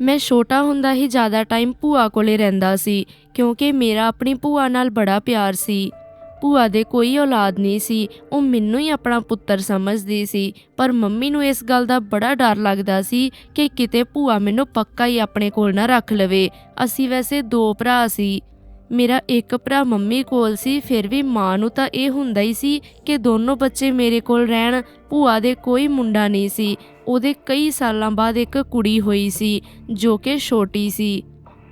ਮੈਂ ਛੋਟਾ ਹੁੰਦਾ ਹੀ ਜ਼ਿਆਦਾ ਟਾਈਮ ਭੂਆ ਕੋਲੇ ਰਹਿੰਦਾ ਸੀ, ਕਿਉਂਕਿ ਮੇਰਾ ਆਪਣੀ ਭੂਆ ਨਾਲ ਬੜਾ ਪਿਆਰ ਸੀ। ਭੂਆ ਦੇ ਕੋਈ ਔਲਾਦ ਨਹੀਂ ਸੀ, ਉਹ ਮੈਨੂੰ ਹੀ ਆਪਣਾ ਪੁੱਤਰ ਸਮਝਦੀ ਸੀ, ਪਰ ਮੰਮੀ ਨੂੰ ਇਸ ਗੱਲ ਦਾ ਬੜਾ ਡਰ ਲੱਗਦਾ ਸੀ ਕਿ ਕਿਤੇ ਭੂਆ ਮੈਨੂੰ ਪੱਕਾ ਹੀ ਆਪਣੇ ਕੋਲ ਨਾ ਰੱਖ ਲਵੇ। ਅਸੀਂ ਵੈਸੇ ਦੋ ਭਰਾ ਸੀ। ਮੇਰਾ ਇੱਕ ਭਰਾ ਮੰਮੀ ਕੋਲ ਸੀ, ਫਿਰ ਵੀ ਮਾਂ ਨੂੰ ਤਾਂ ਇਹ ਹੁੰਦਾ ਹੀ ਸੀ ਕਿ ਦੋਨੋਂ ਬੱਚੇ ਮੇਰੇ ਕੋਲ ਰਹਿਣ, ਭੂਆ ਦੇ ਕੋਈ ਮੁੰਡਾ ਨਹੀਂ ਸੀ। ਉਹਦੇ ਕਈ ਸਾਲਾਂ ਬਾਅਦ ਇੱਕ ਕੁੜੀ ਹੋਈ ਸੀ, ਜੋ ਕਿ ਛੋਟੀ ਸੀ।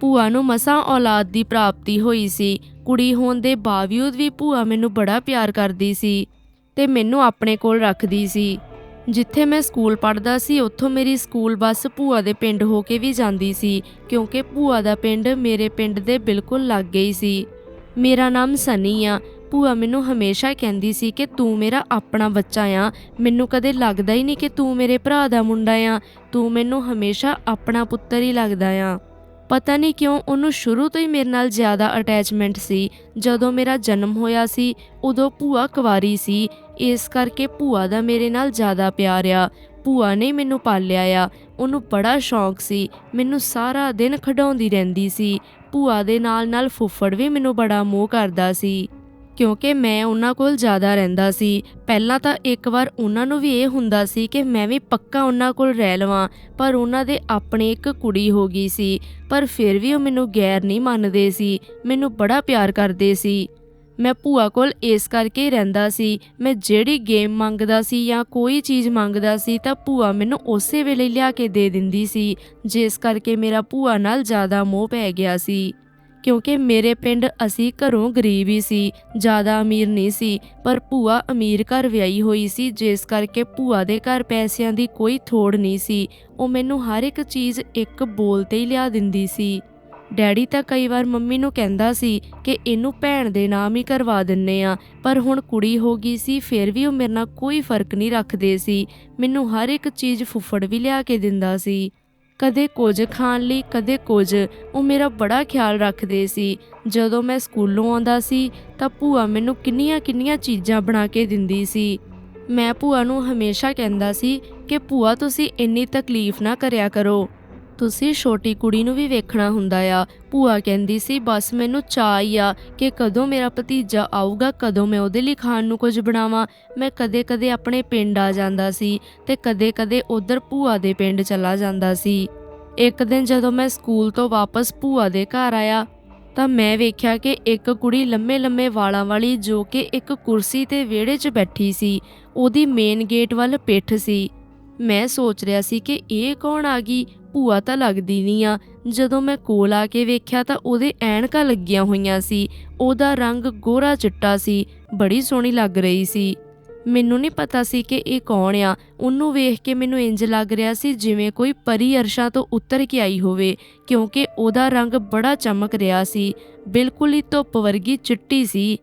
ਭੂਆ ਨੂੰ ਮਸਾਂ ਔਲਾਦ ਦੀ ਪ੍ਰਾਪਤੀ ਹੋਈ ਸੀ। ਕੁੜੀ ਹੋਣ ਦੇ ਬਾਵਜੂਦ ਵੀ ਭੂਆ ਮੈਨੂੰ ਬੜਾ ਪਿਆਰ ਕਰਦੀ ਸੀ ਤੇ ਮੈਨੂੰ ਆਪਣੇ ਕੋਲ ਰੱਖਦੀ ਸੀ। ਜਿੱਥੇ ਮੈਂ ਸਕੂਲ ਪੜ੍ਹਦਾ ਸੀ, ਉੱਥੋਂ ਮੇਰੀ ਸਕੂਲ ਬੱਸ ਭੂਆ ਦੇ ਪਿੰਡ ਹੋ ਕੇ ਵੀ ਜਾਂਦੀ ਸੀ, ਕਿਉਂਕਿ ਭੂਆ ਦਾ ਪਿੰਡ ਮੇਰੇ ਪਿੰਡ ਦੇ ਬਿਲਕੁਲ ਲੱਗ ਹੀ ਸੀ। ਮੇਰਾ ਨਾਮ ਸਨੀ ਆ ਭੂਆ ਮੈਨੂੰ ਹਮੇਸ਼ਾ ਕਹਿੰਦੀ ਸੀ ਕਿ ਤੂੰ ਮੇਰਾ ਆਪਣਾ ਬੱਚਾ ਆ। ਮੈਨੂੰ ਕਦੇ ਲੱਗਦਾ ਹੀ ਨਹੀਂ ਕਿ ਤੂੰ ਮੇਰੇ ਭਰਾ ਦਾ ਮੁੰਡਾ ਆ। ਤੂੰ ਮੈਨੂੰ ਹਮੇਸ਼ਾ ਆਪਣਾ ਪੁੱਤਰ ਹੀ ਲੱਗਦਾ ਆ। ਪਤਾ ਨਹੀਂ ਕਿਉਂ ਉਹਨੂੰ ਸ਼ੁਰੂ ਤੋਂ ਹੀ ਮੇਰੇ ਨਾਲ ਜ਼ਿਆਦਾ ਅਟੈਚਮੈਂਟ ਸੀ। ਜਦੋਂ ਮੇਰਾ ਜਨਮ ਹੋਇਆ ਸੀ, ਉਦੋਂ ਭੂਆ ਕੁਵਾਰੀ ਸੀ। ਇਸ ਕਰਕੇ ਭੂਆ ਦਾ ਮੇਰੇ ਨਾਲ ਜ਼ਿਆਦਾ ਪਿਆਰ ਆ। ਭੂਆ ਨੇ ਮੈਨੂੰ ਪਾਲਿਆ ਆ। ਉਹਨੂੰ ਬੜਾ ਸ਼ੌਂਕ ਸੀ। ਮੈਨੂੰ ਸਾਰਾ ਦਿਨ ਖਡਾਉਂਦੀ ਰਹਿੰਦੀ ਸੀ। ਭੂਆ ਦੇ ਨਾਲ ਨਾਲ ਫੁੱਫੜ ਵੀ ਮੈਨੂੰ ਬੜਾ ਮੋਹ ਕਰਦਾ ਸੀ। ਕਿਉਂਕਿ ਮੈਂ ਉਹਨਾਂ ਕੋਲ ਜ਼ਿਆਦਾ ਰਹਿੰਦਾ ਸੀ। ਪਹਿਲਾਂ ਤਾਂ ਇੱਕ ਵਾਰ ਉਹਨਾਂ ਨੂੰ ਵੀ ਇਹ ਹੁੰਦਾ ਸੀ ਕਿ ਮੈਂ ਵੀ ਪੱਕਾ ਉਹਨਾਂ ਕੋਲ ਰਹਿ ਲਵਾਂ, ਪਰ ਉਹਨਾਂ ਦੇ ਆਪਣੇ ਇੱਕ ਕੁੜੀ ਹੋ ਗਈ ਸੀ। ਪਰ ਫਿਰ ਵੀ ਉਹ ਮੈਨੂੰ ਗੈਰ ਨਹੀਂ ਮੰਨਦੇ ਸੀ, ਮੈਨੂੰ ਬੜਾ ਪਿਆਰ ਕਰਦੇ ਸੀ। ਮੈਂ ਭੂਆ ਕੋਲ ਇਸ ਕਰਕੇ ਰਹਿੰਦਾ ਸੀ, ਮੈਂ ਜਿਹੜੀ ਗੇਮ ਮੰਗਦਾ ਸੀ ਜਾਂ ਕੋਈ ਚੀਜ਼ ਮੰਗਦਾ ਸੀ ਤਾਂ ਭੂਆ ਮੈਨੂੰ ਉਸੇ ਵੇਲੇ ਲਿਆ ਕੇ ਦੇ ਦਿੰਦੀ ਸੀ, ਜਿਸ ਕਰਕੇ ਮੇਰਾ ਭੂਆ ਨਾਲ ਜ਼ਿਆਦਾ ਮੋਹ ਪੈ ਗਿਆ ਸੀ। ਕਿਉਂਕਿ ਮੇਰੇ ਪਿੰਡ ਅਸੀਂ ਘਰੋਂ ਗਰੀਬ ਹੀ ਸੀ, ਜ਼ਿਆਦਾ ਅਮੀਰ ਨਹੀਂ ਸੀ, ਪਰ ਭੂਆ ਅਮੀਰ ਘਰ ਵਿਆਹੀ ਹੋਈ ਸੀ, ਜਿਸ ਕਰਕੇ ਭੂਆ ਦੇ ਘਰ ਪੈਸਿਆਂ ਦੀ ਕੋਈ ਥੋੜ ਨਹੀਂ ਸੀ। ਉਹ ਮੈਨੂੰ ਹਰ ਇੱਕ ਚੀਜ਼ ਇੱਕ ਬੋਲ ਤੇ ਹੀ ਲਿਆ ਦਿੰਦੀ ਸੀ। ਡੈਡੀ ਤਾਂ ਕਈ ਵਾਰ ਮੰਮੀ ਨੂੰ ਕਹਿੰਦਾ ਸੀ ਕਿ ਇਹਨੂੰ ਭੈਣ ਦੇ ਨਾਮ ਹੀ ਕਰਵਾ ਦਿੰਨੇ ਆ, ਪਰ ਹੁਣ ਕੁੜੀ ਹੋ ਗਈ ਸੀ, ਫਿਰ ਵੀ ਉਹ ਮੇਰੇ ਨਾਲ ਕੋਈ ਫ਼ਰਕ ਨਹੀਂ ਰੱਖਦੇ ਸੀ। ਮੈਨੂੰ ਹਰ ਇੱਕ ਚੀਜ਼ ਫੁੱਫੜ ਵੀ ਲਿਆ ਕੇ ਦਿੰਦਾ ਸੀ। ਕਦੇ ਕੁਝ ਖਾਣ ਲਈ, ਕਦੇ ਕੁਝ। ਉਹ ਮੇਰਾ ਬੜਾ ਖਿਆਲ ਰੱਖਦੇ ਸੀ। ਜਦੋਂ ਮੈਂ ਸਕੂਲੋਂ ਆਉਂਦਾ ਸੀ, ਤਾਂ ਭੂਆ ਮੈਨੂੰ ਕਿੰਨੀਆਂ ਕਿੰਨੀਆਂ ਚੀਜ਼ਾਂ ਬਣਾ ਕੇ ਦਿੰਦੀ ਸੀ। ਮੈਂ ਭੂਆ ਨੂੰ ਹਮੇਸ਼ਾ ਕਹਿੰਦਾ ਸੀ ਕਿ, ਭੂਆ, ਤੁਸੀਂ ਇੰਨੀ ਤਕਲੀਫ ਨਾ ਕਰਿਆ ਕਰੋ। ਤੁਸੀਂ ਛੋਟੀ ਕੁੜੀ ਨੂੰ ਵੀ ਵੇਖਣਾ ਹੁੰਦਾ ਆ। ਭੂਆ ਕਹਿੰਦੀ ਸੀ, ਬਸ ਮੈਨੂੰ ਚਾਅ ਹੀ ਆ ਕਿ ਕਦੋਂ ਮੇਰਾ ਭਤੀਜਾ ਆਊਗਾ, ਕਦੋਂ ਮੈਂ ਉਹਦੇ ਲਈ ਖਾਣ ਨੂੰ ਕੁਝ ਬਣਾਵਾਂ। ਮੈਂ ਕਦੇ-ਕਦੇ ਆਪਣੇ ਪਿੰਡ ਆ ਜਾਂਦਾ ਸੀ ਤੇ ਕਦੇ-ਕਦੇ ਉਧਰ ਭੂਆ ਦੇ ਪਿੰਡ ਚਲਾ ਜਾਂਦਾ ਸੀ। ਇੱਕ ਦਿਨ ਜਦੋਂ ਮੈਂ ਸਕੂਲ ਤੋਂ ਵਾਪਸ ਭੂਆ ਦੇ ਘਰ ਆਇਆ, ਤਾਂ ਮੈਂ ਵੇਖਿਆ ਕਿ ਇੱਕ ਕੁੜੀ ਲੰਮੇ-ਲੰਮੇ ਵਾਲਾਂ ਵਾਲੀ ਜੋ ਕਿ ਇੱਕ ਕੁਰਸੀ ਤੇ ਵਿਹੜੇ 'ਚ ਬੈਠੀ ਸੀ, ਉਹਦੀ ਮੇਨ ਗੇਟ ਵੱਲ ਪਿੱਠ ਸੀ। ਮੈਂ ਸੋਚ ਰਿਹਾ ਸੀ ਕਿ ਇਹ ਕੌਣ ਆ ਗਈ? ਭੂਆ ਤਾਂ ਲੱਗਦੀ ਨਹੀਂ ਆ। ਜਦੋਂ ਮੈਂ ਕੋਲ ਆ ਕੇ ਵੇਖਿਆ ਤਾਂ ਉਹਦੇ ਐਨਕਾਂ ਲੱਗੀਆਂ ਹੋਈਆਂ ਸੀ। ਉਹਦਾ ਰੰਗ ਗੋਰਾ ਚਿੱਟਾ ਸੀ। ਬੜੀ ਸੋਹਣੀ ਲੱਗ ਰਹੀ ਸੀ। ਮੈਨੂੰ ਨਹੀਂ ਪਤਾ ਸੀ ਕਿ ਇਹ ਕੌਣ ਆ। ਉਹਨੂੰ ਵੇਖ ਕੇ ਮੈਨੂੰ ਇੰਜ ਲੱਗ ਰਿਹਾ ਸੀ ਜਿਵੇਂ ਕੋਈ ਪਰੀ ਅਰਸ਼ਾਂ ਤੋਂ ਉੱਤਰ ਕੇ ਆਈ ਹੋਵੇ, ਕਿਉਂਕਿ ਉਹਦਾ ਰੰਗ ਬੜਾ ਚਮਕ ਰਿਹਾ ਸੀ। ਬਿਲਕੁਲ ਹੀ ਧੁੱਪ ਵਰਗੀ ਚਿੱਟੀ ਸੀ।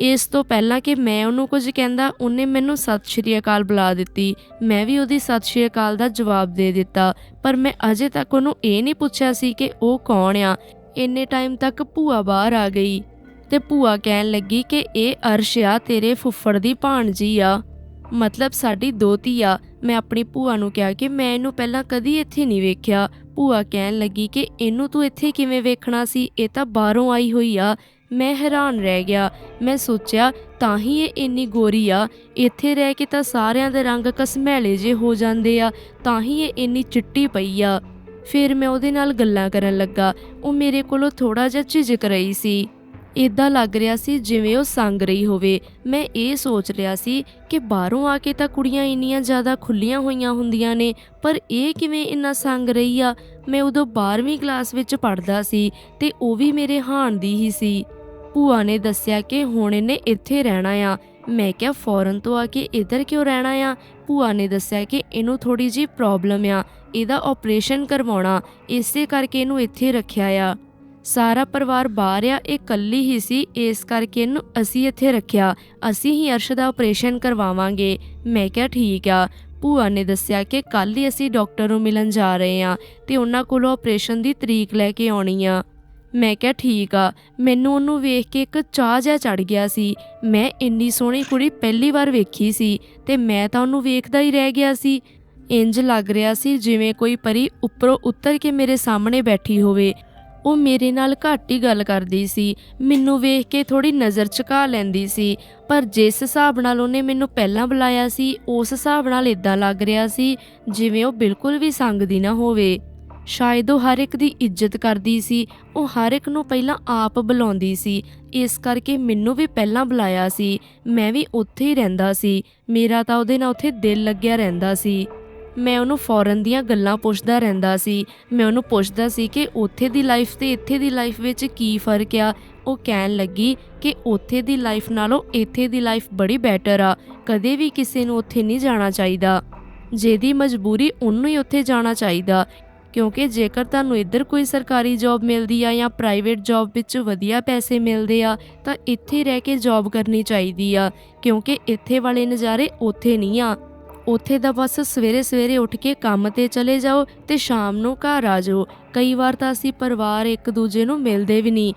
ਇਸ ਤੋਂ ਪਹਿਲਾਂ ਕਿ ਮੈਂ ਉਹਨੂੰ ਕੁਝ ਕਹਿੰਦਾ, ਉਹਨੇ ਮੈਨੂੰ ਸਤਿ ਸ਼੍ਰੀ ਅਕਾਲ ਬੁਲਾ ਦਿੱਤੀ। ਮੈਂ ਵੀ ਉਹਦੀ ਸਤਿ ਸ਼੍ਰੀ ਅਕਾਲ ਦਾ ਜਵਾਬ ਦੇ ਦਿੱਤਾ। ਪਰ ਮੈਂ ਅਜੇ ਤੱਕ ਉਹਨੂੰ ਇਹ ਨਹੀਂ ਪੁੱਛਿਆ ਸੀ ਕਿ ਉਹ ਕੌਣ ਆ। ਇੰਨੇ ਟਾਈਮ ਤੱਕ ਭੂਆ ਬਾਹਰ ਆ ਗਈ ਤੇ ਭੂਆ ਕਹਿਣ ਲੱਗੀ ਕਿ ਇਹ ਅਰਸ਼ ਆ, ਤੇਰੇ ਫੁੱਫੜ ਦੀ ਭਾਣਜੀ ਆ। ਮਤਲਬ ਸਾਡੀ ਦੋਤੀ ਆ। ਮੈਂ ਆਪਣੀ ਭੂਆ ਨੂੰ ਕਿਹਾ ਕਿ ਮੈਂ ਇਹਨੂੰ ਪਹਿਲਾਂ ਕਦੀ ਇੱਥੇ ਨਹੀਂ ਵੇਖਿਆ। ਭੂਆ ਕਹਿਣ ਲੱਗੀ ਕਿ ਇਹਨੂੰ ਤੂੰ ਇੱਥੇ ਕਿਵੇਂ ਵੇਖਣਾ ਸੀ? ਇਹ ਤਾਂ ਬਾਹਰੋਂ ਆਈ ਹੋਈ ਆ। ਮੈਂ ਹੈਰਾਨ ਰਹਿ ਗਿਆ। ਮੈਂ ਸੋਚਿਆ, ਤਾਂ ਹੀ ਇਹ ਇੰਨੀ ਗੋਰੀ ਆ। ਇੱਥੇ ਰਹਿ ਕੇ ਤਾਂ ਸਾਰਿਆਂ ਦੇ ਰੰਗ ਕਸਮੈਲੇ ਜੇ ਹੋ ਜਾਂਦੇ ਆ, ਤਾਂ ਹੀ ਇਹ ਇੰਨੀ ਚਿੱਟੀ ਪਈ ਆ। ਫਿਰ ਮੈਂ ਉਹਦੇ ਨਾਲ ਗੱਲਾਂ ਕਰਨ ਲੱਗਾ। ਉਹ ਮੇਰੇ ਕੋਲੋਂ ਥੋੜਾ ਜਿਹਾ ਝਿਜਕ ਰਹੀ ਸੀ। ਇਦਾਂ ਲੱਗ ਰਿਹਾ ਸੀ ਜਿਵੇਂ ਉਹ ਸੰਗ ਰਹੀ ਹੋਵੇ। ਮੈਂ ਇਹ ਸੋਚ ਰਿਹਾ ਸੀ ਕਿ ਬਾਹਰੋਂ ਆ ਕੇ ਤਾਂ ਕੁੜੀਆਂ ਇੰਨੀਆਂ ਜ਼ਿਆਦਾ ਖੁੱਲੀਆਂ ਹੋਈਆਂ ਹੁੰਦੀਆਂ ਨੇ, ਪਰ ਇਹ ਕਿਵੇਂ ਇੰਨਾ ਸੰਗ ਰਹੀ ਆ? ਮੈਂ ਉਦੋਂ 12ਵੀਂ ਕਲਾਸ ਵਿੱਚ ਪੜ੍ਹਦਾ ਸੀ ਤੇ ਉਹ ਵੀ ਮੇਰੇ ਹਾਣ ਦੀ ਹੀ ਸੀ। ਭੂਆ ਨੇ ਦੱਸਿਆ ਕਿ ਹੁਣ ਇਹਨੇ ਇੱਥੇ ਰਹਿਣਾ ਆ। ਮੈਂ ਕਿਹਾ, ਫੌਰਨ ਤੋਂ ਆ ਕੇ ਇੱਧਰ ਕਿਉਂ ਰਹਿਣਾ ਆ? ਭੂਆ ਨੇ ਦੱਸਿਆ ਕਿ ਇਹਨੂੰ ਥੋੜੀ ਜੀ ਪ੍ਰੋਬਲਮ ਆ, ਇਹਦਾ ਆਪਰੇਸ਼ਨ ਕਰਵਾਉਣਾ, ਇਸੇ ਕਰਕੇ ਇਹਨੂੰ ਇੱਥੇ ਰੱਖਿਆ ਆ। ਸਾਰਾ ਪਰਿਵਾਰ ਬਾਹਰ ਆ, ਇਹ ਇਕੱਲੀ ਹੀ ਸੀ, ਇਸ ਕਰਕੇ ਇਹਨੂੰ ਅਸੀਂ ਇੱਥੇ ਰੱਖਿਆ। ਅਸੀਂ ਹੀ ਅਰਸ਼ ਦਾ ਆਪਰੇਸ਼ਨ ਕਰਵਾਵਾਂਗੇ। ਮੈਂ ਕਿਹਾ ਠੀਕ ਆ। ਭੂਆ ਨੇ ਦੱਸਿਆ ਕਿ ਕੱਲ ਹੀ ਅਸੀਂ ਡਾਕਟਰ ਨੂੰ ਮਿਲਣ ਜਾ ਰਹੇ ਆ ਤੇ ਉਹਨਾਂ ਕੋਲੋਂ ਆਪਰੇਸ਼ਨ ਦੀ ਤਰੀਕ ਲੈ ਕੇ ਆਉਣੀ ਆ। ਮੈਂ ਕਿਹਾ ਠੀਕ ਆ। ਮੈਨੂੰ ਉਹਨੂੰ ਵੇਖ ਕੇ ਇੱਕ ਚਾਹ ਜਿਹਾ ਚੜ ਗਿਆ ਸੀ। ਮੈਂ ਇੰਨੀ ਸੋਹਣੀ ਕੁੜੀ ਪਹਿਲੀ ਵਾਰ ਵੇਖੀ ਸੀ ਤੇ ਮੈਂ ਤਾਂ ਉਹਨੂੰ ਵੇਖਦਾ ਹੀ ਰਹਿ ਗਿਆ ਸੀ। ਇੰਜ ਲੱਗ ਰਿਹਾ ਸੀ ਜਿਵੇਂ ਕੋਈ ਪਰੀ ਉੱਪਰੋਂ ਉੱਤਰ ਕੇ ਮੇਰੇ ਸਾਹਮਣੇ ਬੈਠੀ ਹੋਵੇ। ਉਹ ਮੇਰੇ ਨਾਲ ਘੱਟ ਹੀ ਗੱਲ ਕਰਦੀ ਸੀ। ਮੈਨੂੰ ਵੇਖ ਕੇ ਥੋੜੀ ਨਜ਼ਰ ਝੁਕਾ ਲੈਂਦੀ ਸੀ। ਪਰ ਜਿਸ ਹਿਸਾਬ ਨਾਲ ਉਹਨੇ ਮੈਨੂੰ ਪਹਿਲਾਂ ਬੁਲਾਇਆ ਸੀ, ਉਸ ਹਿਸਾਬ ਨਾਲ ਇਦਾਂ ਲੱਗ ਰਿਹਾ ਸੀ ਜਿਵੇਂ ਉਹ ਬਿਲਕੁਲ ਵੀ ਸੰਗਦੀ ਨਾ ਹੋਵੇ। ਸ਼ਾਇਦ ਉਹ ਹਰ ਇੱਕ ਦੀ ਇੱਜ਼ਤ ਕਰਦੀ ਸੀ। ਉਹ ਹਰ ਇੱਕ ਨੂੰ ਪਹਿਲਾਂ ਆਪ ਬੁਲਾਉਂਦੀ ਸੀ। ਇਸ ਕਰਕੇ ਮੈਨੂੰ ਵੀ ਪਹਿਲਾਂ ਬੁਲਾਇਆ ਸੀ। ਮੈਂ ਵੀ ਉੱਥੇ ਹੀ ਰਹਿੰਦਾ ਸੀ। ਮੇਰਾ ਤਾਂ ਉਹਦੇ ਨਾਲ ਉੱਥੇ ਦਿਲ ਲੱਗਿਆ ਰਹਿੰਦਾ ਸੀ। ਮੈਂ ਉਹਨੂੰ ਫੌਰਨ ਦੀਆਂ ਗੱਲਾਂ ਪੁੱਛਦਾ ਰਹਿੰਦਾ ਸੀ। ਮੈਂ ਉਹਨੂੰ ਪੁੱਛਦਾ ਸੀ ਕਿ ਉੱਥੇ ਦੀ ਲਾਈਫ ਤੇ ਇੱਥੇ ਦੀ ਲਾਈਫ ਵਿੱਚ ਕੀ ਫ਼ਰਕ ਆ? ਉਹ ਕਹਿਣ ਲੱਗੀ ਕਿ ਉੱਥੇ ਦੀ ਲਾਈਫ ਨਾਲੋਂ ਇੱਥੇ ਦੀ ਲਾਈਫ ਬੜੀ ਬੈਟਰ ਆ। ਕਦੇ ਵੀ ਕਿਸੇ ਨੂੰ ਉੱਥੇ ਨਹੀਂ ਜਾਣਾ ਚਾਹੀਦਾ। ਜਿਹਦੀ ਮਜਬੂਰੀ ਉਹਨੂੰ ਹੀ ਉੱਥੇ ਜਾਣਾ ਚਾਹੀਦਾ। ਕਿਉਂਕਿ ਜੇਕਰ ਤੁਹਾਨੂੰ ਇੱਧਰ ਕੋਈ ਸਰਕਾਰੀ ਜੌਬ ਮਿਲਦੀ ਆ ਜਾਂ ਪ੍ਰਾਈਵੇਟ ਜੌਬ ਵਿੱਚ ਵਧੀਆ ਪੈਸੇ ਮਿਲਦੇ ਆ, ਤਾਂ ਇੱਥੇ ਰਹਿ ਕੇ ਜੌਬ ਕਰਨੀ ਚਾਹੀਦੀ ਆ। ਕਿਉਂਕਿ ਇੱਥੇ ਵਾਲੇ ਨਜ਼ਾਰੇ ਉੱਥੇ ਨਹੀਂ ਆ। ਉੱਥੇ ਦਾ ਬਸ ਸਵੇਰੇ ਸਵੇਰੇ ਉੱਠ ਕੇ ਕੰਮ ਤੇ ਚਲੇ ਜਾਓ ਤੇ ਸ਼ਾਮ ਨੂੰ ਘਰ ਆ ਜਾਓ। ਕਈ ਵਾਰ ਤਾਂ ਅਸੀਂ ਪਰਿਵਾਰ ਇੱਕ ਦੂਜੇ ਨੂੰ ਮਿਲਦੇ ਵੀ ਨਹੀਂ,